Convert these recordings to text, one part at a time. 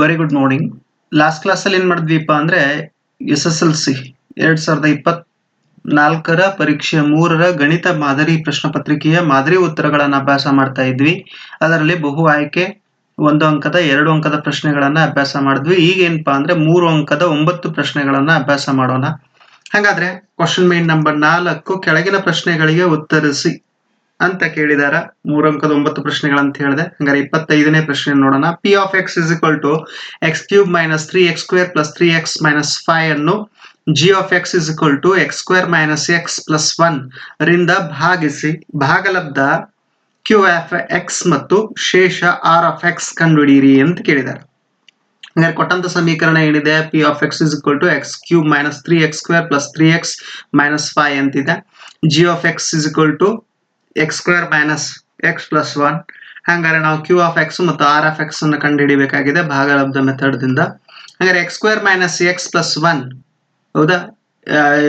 Very good morning last ಕ್ಲಾಸಲ್ಲಿ ಏನ್ ಮಾಡಿದ್ವಿಪ್ಪ ಅಂದ್ರೆ ಎಸ್ ಎಸ್ ಎಲ್ ಸಿ ಎರಡು ಸಾವಿರದ ಇಪ್ಪತ್ತ್ ನಾಲ್ಕರ ಪರೀಕ್ಷೆ ಮೂರರ ಗಣಿತ ಮಾದರಿ ಪ್ರಶ್ನೆ ಪತ್ರಿಕೆಯ ಮಾದರಿ ಉತ್ತರಗಳನ್ನು ಅಭ್ಯಾಸ ಮಾಡ್ತಾ ಇದ್ವಿ. ಅದರಲ್ಲಿ ಬಹು ಆಯ್ಕೆ, ಒಂದು ಅಂಕದ, ಎರಡು ಅಂಕದ ಪ್ರಶ್ನೆಗಳನ್ನ ಅಭ್ಯಾಸ ಮಾಡಿದ್ವಿ. ಈಗೇನಪ್ಪ ಅಂದ್ರೆ ಮೂರು ಅಂಕದ, ಒಂಬತ್ತು ಪ್ರಶ್ನೆಗಳನ್ನ ಅಭ್ಯಾಸ ಮಾಡೋಣ. ಹಾಗಾದ್ರೆ ಕ್ವಶನ್ ಮೇನ್ ನಂಬರ್ ನಾಲ್ಕು ಕೆಳಗಿನ ಪ್ರಶ್ನೆಗಳಿಗೆ ಉತ್ತರಿಸಿ. ಅಂತ ಕೇಳಿದಾರ. ಮೂರು ಅಂಕದ ಒಂಬತ್ತು ಪ್ರಶ್ನೆಗಳಂತ ಹೇಳಿದೆ. ಹಂಗಾರೆ ಇಪ್ಪತ್ತೈದನೇ ಪ್ರಶ್ನೆ ನೋಡೋಣ. P of x is equal to x cube minus three x square plus three x minus five ಅನ್ನು G of x is equal to x square minus x plus one ರಿಂದ ಭಾಗಿಸಿ ಭಾಗಲಬ್ಧ ಕ್ಯೂ ಎಫ್ ಎಕ್ಸ್ ಮತ್ತು ಶೇಷ R of X ಕಂಡುಹಿಡಿಯಿರಿ ಅಂತ ಕೇಳಿದ್ದಾರೆ ಹಂಗಾರೆ ಕೊಟ್ಟಂತ ಸಮೀಕರಣ ಏನಿದೆ? P of x is equal to x cube minus three x square plus three x minus five ಅಂತಿದೆ. G of x is equal to x square minus x plus one ಹಂಗಾರೆ ನಾವು ಕ್ಯೂ ಆಫ್ ಎಕ್ಸ್ ಮತ್ತು R of x ಅನ್ನು ಕಂಡುಹಿಡಿಬೇಕಾಗಿದೆ ಭಾಗಲಬ್ಧ method ದಿಂದ. ಹಂಗಾರೆ x square minus x plus one ಹೌದಾ?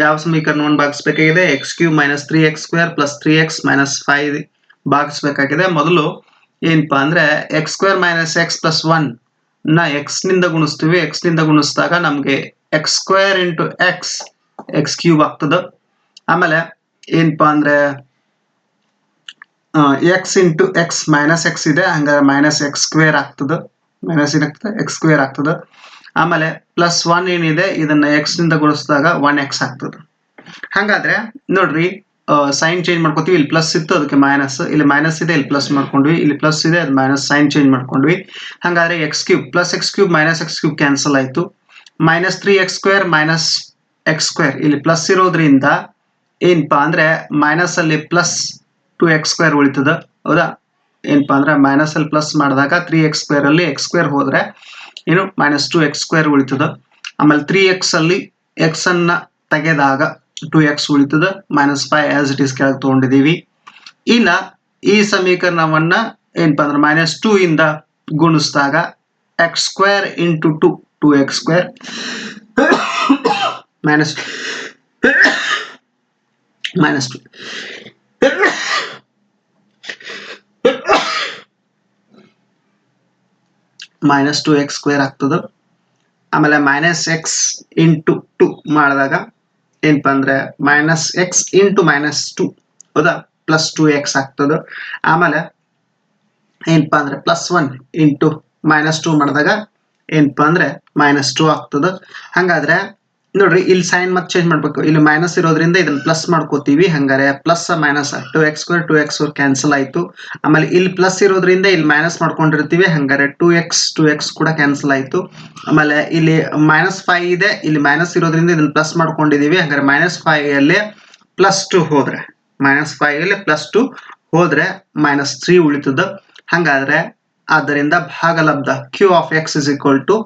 ಯಾವ ಸಮೀಕರಣವನ್ನು ಭಾಗಿಸ್ಬೇಕಾಗಿದೆ? X cube minus three x square plus three x minus five ಭಾಗಿಸ್ಬೇಕಾಗಿದೆ. ಮೊದಲು ಏನಪ್ಪಾ ಅಂದ್ರೆ x square minus x plus ಒನ್ನ ಎಕ್ಸ್ನಿಂದ ಗುಣಿಸ್ತೀವಿ. ಎಕ್ಸ್ನಿಂದ ಗುಣಿಸಿದಾಗ ನಮಗೆ x square into x x cube ಆಗ್ತದ. ಆಮೇಲೆ ಏನಪ್ಪಾ ಅಂದ್ರೆ x into x minus x ಇದೆ ಹಂಗಾರೆ ಮೈನಸ್ ಎಕ್ಸ್ ಸ್ಕ್ವೇರ್ ಆಗ್ತದೆ. ಮೈನಸ್ ಏನಾಗ್ತದೆ? ಎಕ್ಸ್ ಸ್ಕ್ವೇರ್ ಆಗ್ತದೆ. ಆಮೇಲೆ ಪ್ಲಸ್ ಒನ್ ಏನಿದೆ, ಇದನ್ನ ಎಕ್ಸ್ನಿಂದ ಗುಣಿಸಿದಾಗ ಒನ್ ಎಕ್ಸ್ ಆಗ್ತದೆ. ಹಾಗಾದ್ರೆ ನೋಡ್ರಿ ಸೈನ್ ಚೇಂಜ್ ಮಾಡ್ಕೋತೀವಿ. ಇಲ್ಲಿ ಪ್ಲಸ್ ಇತ್ತು, ಅದಕ್ಕೆ ಮೈನಸ್ ಇಲ್ಲಿ ಮೈನಸ್ ಇದೆ, ಇಲ್ಲಿ ಪ್ಲಸ್ ಮಾಡ್ಕೊಂಡ್ವಿ. ಇಲ್ಲಿ ಪ್ಲಸ್ ಇದೆ, ಅದು ಮೈನಸ್ ಸೈನ್ ಚೇಂಜ್ ಮಾಡ್ಕೊಂಡ್ವಿ. ಹಾಗಾದ್ರೆ x cube plus x cube minus x cube cancel ಆಯ್ತು. Minus three x square minus x square ಇಲ್ಲಿ ಪ್ಲಸ್ ಇರೋದ್ರಿಂದ ಏನಪ್ಪಾ ಅಂದ್ರೆ ಮೈನಸ್ ಅಲ್ಲಿ ಪ್ಲಸ್ ಟು ಎಕ್ಸ್ ಸ್ಕ್ವೇರ್ ಉಳಿತದ? ಹೌದಾ? ಏನಪ್ಪಾ ಅಂದ್ರೆ ಮೈನಸ್ ಅಲ್ಲಿ ಪ್ಲಸ್ ಮಾಡಿದಾಗ ತ್ರೀ ಎಕ್ಸ್ ಸ್ಕ್ವೇರ್ ಅಲ್ಲಿ ಎಕ್ಸ್ ಸ್ಕ್ವೇರ್ ಹೋದ್ರೆ ಏನು? ಮೈನಸ್ ಟು ಎಕ್ಸ್ ಸ್ಕ್ವೇರ್ ಉಳಿತದ. ಆಮೇಲೆ ತ್ರೀ ಎಕ್ಸ್ ಅಲ್ಲಿ ಎಕ್ಸ್ ಅನ್ನ ತೆಗೆದಾಗ ಟು ಎಕ್ಸ್ ಉಳಿತದ. Minus five as it is ಕೆಳಗೆ ತಗೊಂಡಿದೀವಿ ಇನ್ನ ಈ ಸಮೀಕರಣವನ್ನ ಏನಪ್ಪಾ ಅಂದ್ರೆ ಮೈನಸ್ ಟೂ ಇಂದ ಗುಣಿಸಿದಾಗ x square into two two x square minus minus two minus two x square ಆಗ್ತದೆ. ಆಮೇಲೆ ಮೈನಸ್ ಎಕ್ಸ್ ಇಂಟು ಟು ಮಾಡಿದಾಗ ಏನಪ್ಪ ಅಂದ್ರೆ minus x into minus two ಹೌದಾ? ಪ್ಲಸ್ ಟು ಎಕ್ಸ್ ಆಗ್ತದೆ. ಆಮೇಲೆ ಏನಪ್ಪ ಅಂದ್ರೆ plus one into minus two ಮಾಡಿದಾಗ ಏನಪ್ಪ ಅಂದ್ರೆ ಮೈನಸ್ ಟು ಆಗ್ತದೆ. ಹಂಗಾದ್ರೆ ನೋಡ್ರಿ, ಇಲ್ಲಿ ಸೈನ್ ಮತ್ತೆ ಚೇಂಜ್ ಮಾಡ್ಬೇಕು. ಇಲ್ಲಿ ಮೈನಸ್ ಇರೋದ್ರಿಂದ ಇದನ್ನ ಪ್ಲಸ್ ಮಾಡ್ಕೋತೀವಿ. ಹಂಗಾರೆ plus minus two x square two x cancel ಆಯ್ತು. ಆಮೇಲೆ ಇಲ್ಲಿ ಪ್ಲಸ್ ಇರೋದ್ರಿಂದ ಇಲ್ಲಿ ಮೈನಸ್ ಮಾಡ್ಕೊಂಡಿರ್ತೀವಿ. ಹಂಗಾರೆ ಟು ಎಕ್ಸ್ ಟು ಎಕ್ಸ್ ಕೂಡ ಕ್ಯಾನ್ಸಲ್ ಆಯ್ತು. ಆಮೇಲೆ ಇಲ್ಲಿ ಮೈನಸ್ ಫೈವ್ ಇದೆ. ಇಲ್ಲಿ ಮೈನಸ್ ಇರೋದ್ರಿಂದ ಇದನ್ನ ಪ್ಲಸ್ ಮಾಡ್ಕೊಂಡಿದೀವಿ. ಹಂಗಾರೆ ಮೈನಸ್ ಫೈವ್ ಅಲ್ಲಿ ಪ್ಲಸ್ ಟೂ ಹೋದ್ರೆ ಮೈನಸ್ ಫೈವ್ ಅಲ್ಲಿ ಪ್ಲಸ್ ಟು ಹೋದ್ರೆ ಮೈನಸ್ ತ್ರೀ ಉಳಿತದ. ಹಂಗಾದ್ರೆ ಆದ್ದರಿಂದ ಭಾಗಲಬ್ಧ Q of x is equal to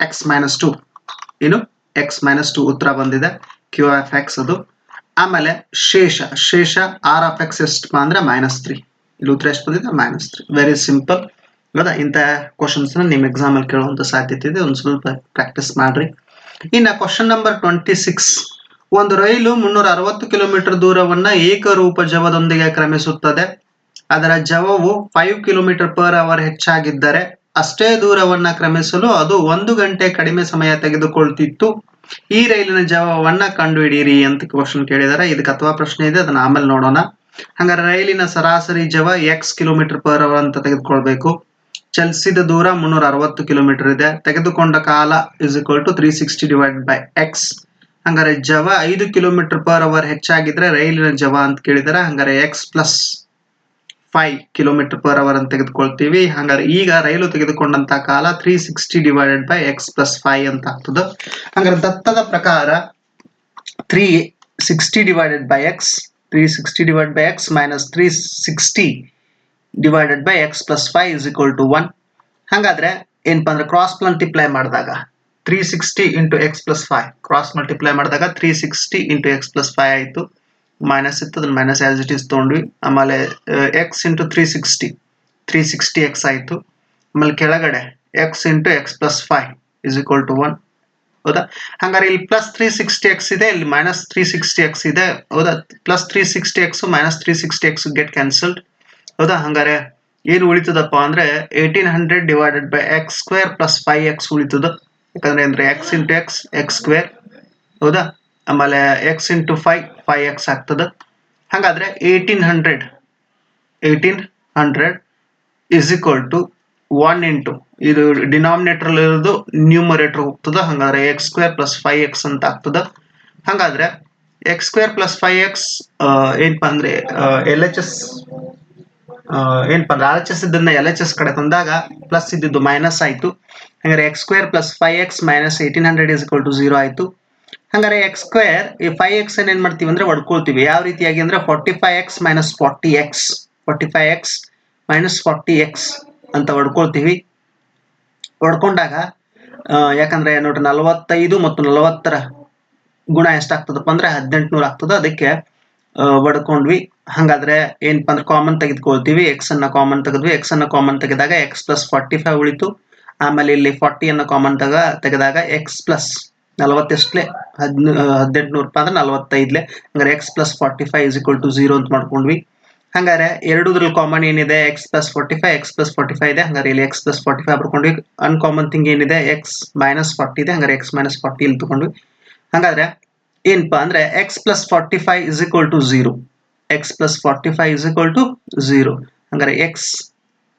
x minus two ಏನು? ಎಕ್ಸ್ ಮೈನಸ್ ಟು ಉತ್ತರ ಬಂದಿದೆ. ಕ್ಯೂ ಆಫ್ ಎಕ್ಸ್ ಅದು. ಆಮೇಲೆ ಶೇಷ ಶೇಷ ಆರ್ ಆಫ್ ಎಕ್ಸ್ ಎಷ್ಟು ಅಂದ್ರೆ ಮೈನಸ್ ತ್ರೀ ಇಲ್ಲಿ ಉತ್ತರ ಎಷ್ಟು ಬಂದಿದೆ? ಮೈನಸ್ ತ್ರೀ ವೆರಿ ಸಿಂಪಲ್ ಹೌದಾ ಇಂಥ ಕ್ವಶನ್ಸ್ ನಿಮ್ಮ ಎಕ್ಸಾಮ್ ಅಲ್ಲಿ ಕೇಳುವಂತ ಸಾಧ್ಯತೆ ಇದೆ. ಒಂದು ಸ್ವಲ್ಪ ಪ್ರಾಕ್ಟೀಸ್ ಮಾಡ್ರಿ. ಇನ್ನ ಕ್ವಶನ್ ನಂಬರ್ ಟ್ವೆಂಟಿ ಸಿಕ್ಸ್ ಒಂದು ರೈಲು ಮುನ್ನೂರ ಅರವತ್ತು ಕಿಲೋಮೀಟರ್ ದೂರವನ್ನ ಏಕರೂಪ ಜವದೊಂದಿಗೆ ಕ್ರಮಿಸುತ್ತದೆ. ಅದರ ಜವವು ಫೈವ್ ಕಿಲೋಮೀಟರ್ ಪರ್ ಅವರ್ ಹೆಚ್ಚಾಗಿದ್ದರೆ ಅಷ್ಟೇ ದೂರವನ್ನ ಕ್ರಮಿಸಲು ಅದು ಒಂದು ಗಂಟೆ ಕಡಿಮೆ ಸಮಯ ತೆಗೆದುಕೊಳ್ತಿತ್ತು. ಈ ರೈಲಿನ ಜವವನ್ನು ಕಂಡುಹಿಡಿಯಿರಿ ಅಂತ ಕ್ವಶನ್ ಕೇಳಿದಾರೆ. ಇದಕ್ಕೆ ಅಥವಾ ಪ್ರಶ್ನೆ ಇದೆ, ಅದನ್ನ ಆಮೇಲೆ ನೋಡೋಣ. ಹಂಗಾರೆ ರೈಲಿನ ಸರಾಸರಿ ಜವ ಎಕ್ಸ್ ಕಿಲೋಮೀಟರ್ ಪರ್ ಅವರ್ ಅಂತ ತೆಗೆದುಕೊಳ್ಬೇಕು. ಚಲಿಸಿದ ದೂರ ಮುನ್ನೂರ ಅರವತ್ತು ಕಿಲೋಮೀಟರ್ ಇದೆ. ತೆಗೆದುಕೊಂಡ ಕಾಲ is equal to three sixty divide by x ಹಂಗಾರೆ ಜವ ಐದು ಕಿಲೋಮೀಟರ್ ಪರ್ ಅವರ್ ಹೆಚ್ಚಾಗಿದ್ರೆ ರೈಲಿನ ಜವ ಅಂತ ಕೇಳಿದಾರೆ. ಹಂಗಾರೆ x plus five kilometre per hour ಅಂತ ತೆಗೆದುಕೊಳ್ತೀವಿ. ಹಂಗಾರೆ ಈಗ ರೈಲು ತೆಗೆದುಕೊಂಡಂತ ಕಾಲ three sixty divided by x plus five ಅಂತ ಆಗ್ತದೆ. ಹಂಗಾರೆ ದತ್ತದ ಪ್ರಕಾರ three sixty divided by x three sixty divide by x minus three sixty divided by x plus five is equal to one ಹಾಗಾದ್ರೆ ಏನಪ್ಪಾ ಅಂದ್ರೆ ಕ್ರಾಸ್ ಮಲ್ಟಿಪ್ಲೈ ಮಾಡಿದಾಗ three sixty into x plus five cross multiply ಮಾಡಿದಾಗ three sixty into x plus five ಆಯಿತು. Minus ಇತ್ತು ಅದನ್ನ minus as it is ತೊಗೊಂಡ್ವಿ. ಆಮೇಲೆ x into three sixty three sixty x ಆಯಿತು. ಆಮೇಲೆ ಕೆಳಗಡೆ x into x plus five is equal to one ಹೌದಾ? ಹಂಗಾರೆ ಇಲ್ಲಿ ಪ್ಲಸ್ ತ್ರೀ ಸಿಕ್ಸ್ಟಿ ಎಕ್ಸ್ ಇದೆ, ಇಲ್ಲಿ ಮೈನಸ್ ತ್ರೀ ಸಿಕ್ಸ್ಟಿ ಎಕ್ಸ್ ಇದೆ. ಹೌದಾ? Plus three sixty x minus three sixty x get cancelled ಹೌದಾ? ಹಂಗಾರೆ ಏನು ಉಳಿತದಪ್ಪ ಅಂದ್ರೆ eighteen hundred divided by x square plus five x ಉಳಿತದ. ಯಾಕಂದ್ರೆ ಅಂದ್ರೆ x into x x square ಹೌದಾ? ಆಮೇಲೆ x into five five x ಆಗ್ತದೆ. ಹಾಗಾದ್ರೆ eighteen hundred eighteen hundred is equal to one into ಇದು ಡಿನಾಮಿನೇಟರ್ ಇರೋದು ನ್ಯೂಮರೇಟರ್ ಹೋಗ್ತದ. ಹಂಗಾದ್ರೆ x square plus five x ಅಂತ ಆಗ್ತದೆ. ಹಂಗಾದ್ರೆ x square plus five x ಏನಪ್ಪ ಅಂದರೆ ಎಲ್ ಎಚ್ ಎಸ್ ಏನಪ್ಪ ಅಂದ್ರೆ ಆರ್ ಎಚ್ ಎಸ್ ಇದನ್ನ ಎಲ್ ಎಚ್ ಎಸ್ ಕಡೆ ತಂದಾಗ ಪ್ಲಸ್ ಇದ್ದಿದ್ದು ಮೈನಸ್ ಆಯಿತು. ಹಾಗಾದ್ರೆ x square plus five x minus eighteen hundred is equal to zero ಆಯ್ತು. ಹಂಗಾರೆ ಎಕ್ಸ್ ಸ್ಕ್ವೇರ್ ಈ ಫೈವ್ ಎಕ್ಸ್ ಏನ್ ಮಾಡ್ತೀವಿ ಅಂದ್ರೆ ಹೊಡ್ಕೊಳ್ತೀವಿ. ಯಾವ ರೀತಿಯಾಗಿ ಅಂದ್ರೆ forty five x minus forty x forty five x minus forty x ಅಂತ ಹೊಡ್ಕೊಳ್ತೀವಿ. ಹೊಡ್ಕೊಂಡಾಗ ಯಾಕಂದ್ರೆ ನೋಡ್ರಿ ನಲವತ್ತೈದು ಮತ್ತು ನಲವತ್ತರ ಗುಣ ಎಷ್ಟಾಗ್ತದಪ್ಪ ಅಂದ್ರೆ ಹದಿನೆಂಟುನೂರ ಆಗ್ತದ. ಅದಕ್ಕೆ ಹೊಡ್ಕೊಂಡ್ವಿ. ಹಂಗಾದ್ರೆ ಏನಪ್ಪ ಅಂದ್ರೆ ಕಾಮನ್ ತೆಗೆದುಕೊಳ್ತೀವಿ. ಎಕ್ಸ್ ಅನ್ನ ಕಾಮನ್ ತೆಗೆದ್ವಿ. ಎಕ್ಸ್ ಅನ್ನ ಕಾಮನ್ ತೆಗೆದಾಗ ಎಕ್ಸ್ ಪ್ಲಸ್ ಫಾರ್ಟಿ ಫೈವ್ ಉಳಿತು. ಆಮೇಲೆ ಇಲ್ಲಿ ಫಾರ್ಟಿ ಅನ್ನ ಕಾಮನ್ ತೆಗ, ತೆಗೆದಾಗ ಎಕ್ಸ್ ಪ್ಲಸ್ ನಲವತ್ತೆಷ್ಟಲೆ ಹದಿನ ಹದಿನೆಂಟುನೂರು ರೂಪಾಯಿ ಅಂದ್ರೆ ನಲವತ್ತೈದ್ಲೆ. ಹಂಗಾರೆ x plus forty five is equal to zero ಅಂತ ಮಾಡ್ಕೊಂಡ್ವಿ. ಹಂಗಾರೆ ಎರಡುದ್ರಲ್ಲಿ ಕಾಮನ್ ಏನಿದೆ? X plus forty five x plus forty five ಇದೆ. ಹಂಗಾರೆ ಇಲ್ಲಿ ಎಕ್ಸ್ ಪ್ಲಸ್ ಫಾರ್ಟಿ ಫೈವ್ ಬರ್ಕೊಂಡ್ವಿ. ಅನ್ಕಾಮನ್ ಥಿಂಗ್ ಏನಿದೆ? ಎಕ್ಸ್ ಮೈನಸ್ ಫಾರ್ಟಿ ಇದೆ. ಹಂಗಾರೆ ಎಕ್ಸ್ ಮೈನಸ್ ಫಾರ್ಟಿ ಇಲ್ಲಿ ತಗೊಂಡ್ವಿ. ಹಂಗಾದ್ರೆ ಏನಪ್ಪಾ ಅಂದ್ರೆ x plus forty five is equal to zero x plus forty five is equal to zero ಹಂಗಾರೆ ಎಕ್ಸ್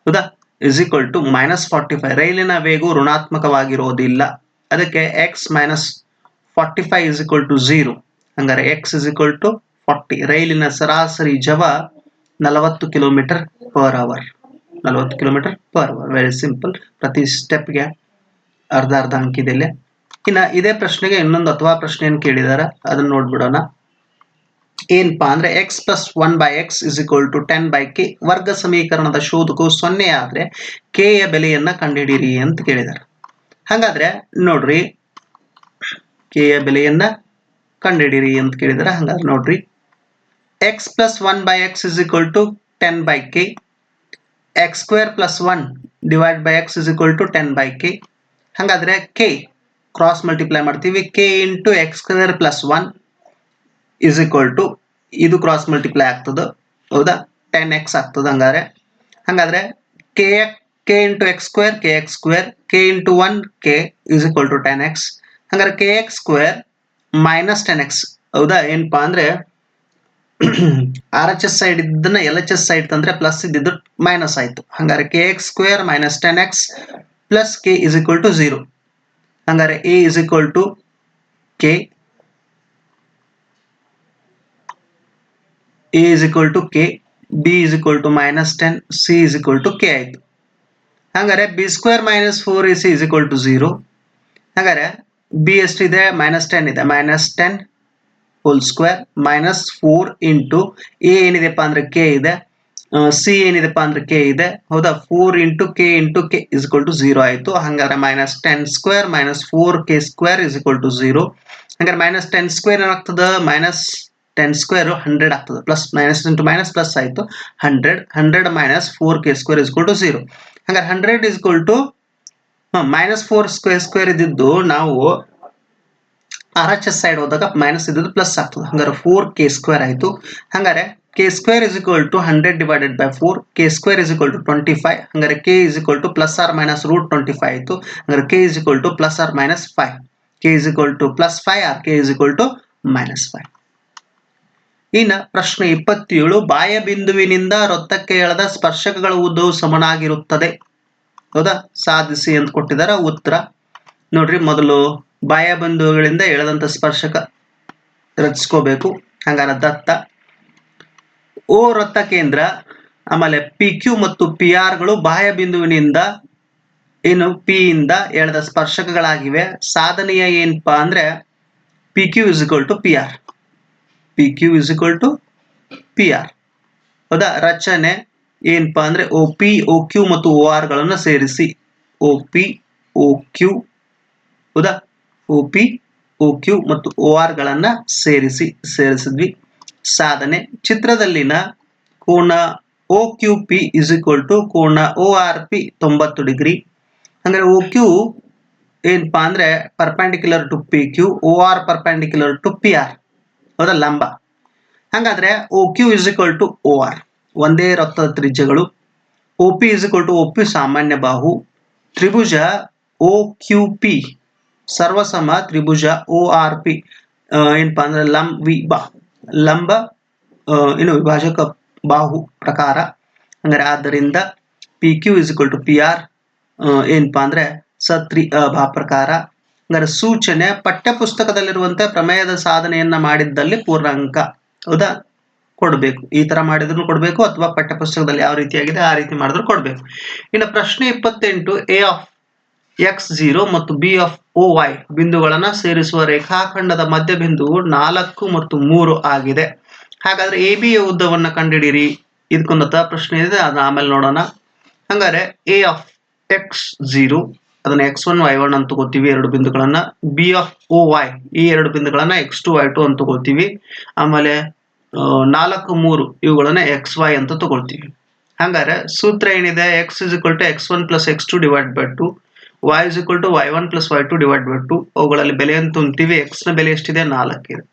ಹೌದಾ is equal to minus forty five ರೈಲಿನ ವೇಗವು ಋಣಾತ್ಮಕವಾಗಿರೋದಿಲ್ಲ. ಅದಕ್ಕೆ x minus forty five is equal to zero ಹಂಗಾರೆ x is equal to forty ರೈಲಿನ ಸರಾಸರಿ ಜವ ನಲವತ್ತು ಕಿಲೋಮೀಟರ್ ಪರ್ ಅವರ್ ನಲವತ್ತು kilometre per hour very simple ಪ್ರತಿ ಸ್ಟೆಪ್ಗೆ ಅರ್ಧ ಅರ್ಧ ಅಂಕಿದೆ ಇಲ್ಲಿ. ಇನ್ನ ಇದೇ ಪ್ರಶ್ನೆಗೆ ಇನ್ನೊಂದು ಅಥವಾ ಪ್ರಶ್ನೆಯನ್ನು ಕೇಳಿದಾರ. ಅದನ್ನ ನೋಡ್ಬಿಡೋಣ. ಏನಪ್ಪಾ ಅಂದ್ರೆ x plus one by x is equal to ten by K ವರ್ಗ ಸಮೀಕರಣದ ಶೋಧಕವು ಸೊನ್ನೆ ಆದರೆ ಕೆ ಯ ಬೆಲೆಯನ್ನ ಕಂಡುಹಿಡಿಯಿರಿ ಅಂತ ಕೇಳಿದಾರೆ. ಹಾಗಾದ್ರೆ ನೋಡ್ರಿ ಕೆ ಯ ಬೆಲೆಯನ್ನ ಕಂಡುಹಿಡಿರಿ ಅಂತ ಕೇಳಿದ್ರೆ. ಹಂಗಾದ್ರೆ ನೋಡ್ರಿ. X plus one by x is equal to ten by k x square plus one divide by x is equal to ten by k ಹಾಗಾದ್ರೆ ಕೆ ಕ್ರಾಸ್ ಮಲ್ಟಿಪ್ಲೈ ಮಾಡ್ತೀವಿ. K into x square plus one is equal to ಇದು cross multiply ಆಗ್ತದೆ? ಹೌದಾ? Ten x ಆಗ್ತದೆ ಹಂಗಾದ್ರೆ ಹಂಗಾದ್ರೆ k k into x square k x square k into one k is equal to ten x ಹಂಗಾರೆ k x square minus ten x ಹೌದಾ? ಏನಪ್ಪಾ ಅಂದ್ರೆ ಆರ್ ಎಚ್ ಎಸ್ ಸೈಡ್ ಇದ್ದನ್ನ ಎಲ್ ಎಚ್ ಎಸ್ ಸೈಡ್ ತಂದ್ರೆ plus ಇದ್ದಿದ್ದು minus ಆಯ್ತು. ಹಂಗಾರೆ k x square minus ten x plus k is equal to zero ಹಂಗಾರೆ a is equal to k a is equal to k b is equal to minus ten c is equal to k ಆಯ್ತು. ಹಂಗಾರೆ b square minus four is is equal to zero ಹಾಗಾದ್ರೆ b ಎಷ್ಟಿದೆ? Minus ten ಇದೆ. Minus ten whole square minus four into a ಏನಿದೆಪ್ಪ ಅಂದ್ರೆ k ಇದೆ. C ಏನಿದೆಪ್ಪ ಅಂದ್ರೆ k ಇದೆ. ಹೌದಾ? Four into k into k is equal to zero ಆಯಿತು. ಹಂಗಾದ್ರೆ minus ten square minus four k square is equal to zero ಹಂಗಾರೆ minus ten square ಏನಾಗ್ತದೆ? ಮೈನಸ್ ಟೆನ್ ಸ್ಕ್ವೇರ್ ಹಂಡ್ರೆಡ್ ಆಗ್ತದೆ. Plus minus into minus plus ಆಯಿತು. Hundred hundred minus four k square is equal to zero ಹಂಗಾರೆ hundred is equal to minus four square square ಇದ್ದಿದ್ದು ನಾವು R H S side ಹೋದಾಗ minus ಇದ್ದಿದ್ದು plus ಆಗ್ತದೆ. ಹಂಗಾರೆ four k square ಆಯಿತು. ಹಂಗಾರೆ k square is equal to hundred divided by four k square is equal to twenty five ಹಂಗಾರೆ k is equal to plus or minus root twenty five ಆಯಿತು. ಹಂಗಾರೆ k is equal to plus or minus five k is equal to plus five or k is equal to minus five ಇನ್ನು ಪ್ರಶ್ನೆ ಇಪ್ಪತ್ತೇಳು, ಬಾಯ ಬಿಂದುವಿನಿಂದ ವೃತ್ತಕ್ಕೆ ಎಳೆದ ಸ್ಪರ್ಶಕಗಳ ಉದ್ದವು ಸಮನಾಗಿರುತ್ತದೆ. ಹೌದಾ? ಸಾಧಿಸಿ ಅಂತ ಕೊಟ್ಟಿದ್ದಾರೆ. ಉತ್ತರ. ನೋಡ್ರಿ, ಮೊದಲು ಬಾಯ ಬಿಂದುಗಳಿಂದ ಎಳೆದಂತ ಸ್ಪರ್ಶಕ ರಚಿಸ್ಕೋಬೇಕು. ಹಂಗಾರ ದತ್ತ. ಓ ವೃತ್ತ ಕೇಂದ್ರ, ಆಮೇಲೆ ಪಿ ಕ್ಯೂ ಮತ್ತು ಪಿ ಆರ್ಗಳು ಬಾಹ್ಯ ಬಿಂದುವಿನಿಂದ ಏನು ಪಿ ಇಂದ ಎಳೆದ ಸ್ಪರ್ಶಕಗಳಾಗಿವೆ. ಸಾಧನೆಯ ಏನಪ್ಪಾ ಅಂದ್ರೆ P Q is equal to P R P Q is equal to P R ಹೌದಾ ರಚನೆ ಏನಪ್ಪಾ ಅಂದ್ರೆ ಓ ಪಿ ಓ ಕ್ಯೂ ಮತ್ತು ಓ ಆರ್ಗಳನ್ನು ಸೇರಿಸಿ. ಓ ಪಿ ಓ ಕ್ಯೂ ಹೌದಾ ಓ ಪಿ ಓ ಕ್ಯೂ ಮತ್ತು ಓ ಆರ್ ಗಳನ್ನ ಸೇರಿಸಿ, ಸೇರಿಸಿದ್ವಿ. ಸಾಧನೆ, ಚಿತ್ರದಲ್ಲಿನ ಕೋನ O Q P is equal to ಕೋನ ಓ ಆರ್ ಪಿ ತೊಂಬತ್ತು ಡಿಗ್ರಿ. ಅಂದ್ರೆ ಓ ಕ್ಯೂ ಏನಪ್ಪಾ ಅಂದ್ರೆ perpendicular to P Q O R perpendicular to P R ಹೌದಾ ಲಂಬ. ಹಾಗಾದ್ರೆ O Q is equal to O R ಒಂದೇ ರಕ್ತದ ತ್ರಿಜ್ಯಗಳು. O P is equal to O P ಸಾಮಾನ್ಯ ಬಾಹು. ತ್ರಿಭುಜ ಒ ಕ್ಯೂ ಪಿ ಸರ್ವಸಮ ತ್ರಿಭುಜ ಒ ಆರ್ ಪಿ ಏನಪ್ಪಾ ಅಂದ್ರೆ ಲಂ, ವಿ, ಬಾ. ಲಂಬ ಏನು ವಿಭಾಜಕ ಬಾಹು ಪ್ರಕಾರ. ಹಂಗಾರೆ ಆದ್ದರಿಂದ P Q is equal to P R ಏನಪ್ಪಾ ಅಂದ್ರೆ ಸತ್ರಿ ಬಾ ಪ್ರಕಾರ. ಸೂಚನೆ ಪಠ್ಯ ಪುಸ್ತಕದಲ್ಲಿರುವಂತೆ ಪ್ರಮೇಯದ ಸಾಧನೆಯನ್ನ ಮಾಡಿದ್ದಲ್ಲಿ ಪೂರ್ಣಾಂಕ ಹೌದಾ? ಕೊಡಬೇಕು. ಈ ತರ ಮಾಡಿದ್ರು ಕೊಡಬೇಕು ಅಥವಾ ಪಠ್ಯಪುಸ್ತಕದಲ್ಲಿ ಯಾವ ರೀತಿಯಾಗಿದೆ ಆ ರೀತಿ ಮಾಡಿದ್ರು ಕೊಡಬೇಕು. ಇನ್ನು ಪ್ರಶ್ನೆ ಇಪ್ಪತ್ತೆಂಟು ಎ ಆಫ್ ಎಕ್ಸ್ ಜೀರೋ ಮತ್ತು ಬಿ ಆಫ್ ಓ ವೈ ಬಿಂದುಗಳನ್ನ ಸೇರಿಸುವ ರೇಖಾಖಂಡದ ಮಧ್ಯ ಬಿಂದುವು ನಾಲ್ಕು ಮತ್ತು ಮೂರು ಆಗಿದೆ. ಹಾಗಾದ್ರೆ ಎ ಬಿ ಉದ್ದವನ್ನ ಕಂಡುಹಿಡಿಯಿರಿ ಇದಕ್ಕೊಂದು ಪ್ರಶ್ನೆ ಇದೆ ಅದನ್ನ ಆಮೇಲೆ ನೋಡೋಣ. ಹಂಗಾರೆ ಎ ಆಫ್ ಎಕ್ಸ್ ಜೀರೋ ಅದನ್ನ ಎಕ್ಸ್ ಒನ್ ವೈ ಒನ್ ಅಂತ ತಗೋತೀವಿ ಎರಡು ಬಿಂದುಗಳನ್ನ. ಬಿ ಆಫ್ ಓ ವೈ ಈ ಎರಡು ಬಿಂದುಗಳನ್ನ ಎಕ್ಸ್ ಟು ವೈ ಟು ಅಂತ ತಗೋತೀವಿ. ಆಮೇಲೆ ನಾಲ್ಕು, ಮೂರು ಇವುಗಳನ್ನ ಎಕ್ಸ್ ವೈ ಅಂತ ತಗೊಳ್ತೀವಿ ಹಂಗಾರೆ ಸೂತ್ರ ಏನಿದೆ? X is equal to x one plus x two divide by two y is equal to y one plus y two divide by two ಅವುಗಳಲ್ಲಿ ಬೆಲೆಯನ್ನು ತುಂಬ್ತೀವಿ ಎಕ್ಸ್ನ ಬೆಲೆ ಎಷ್ಟಿದೆ? ನಾಲ್ಕು ಇದೆ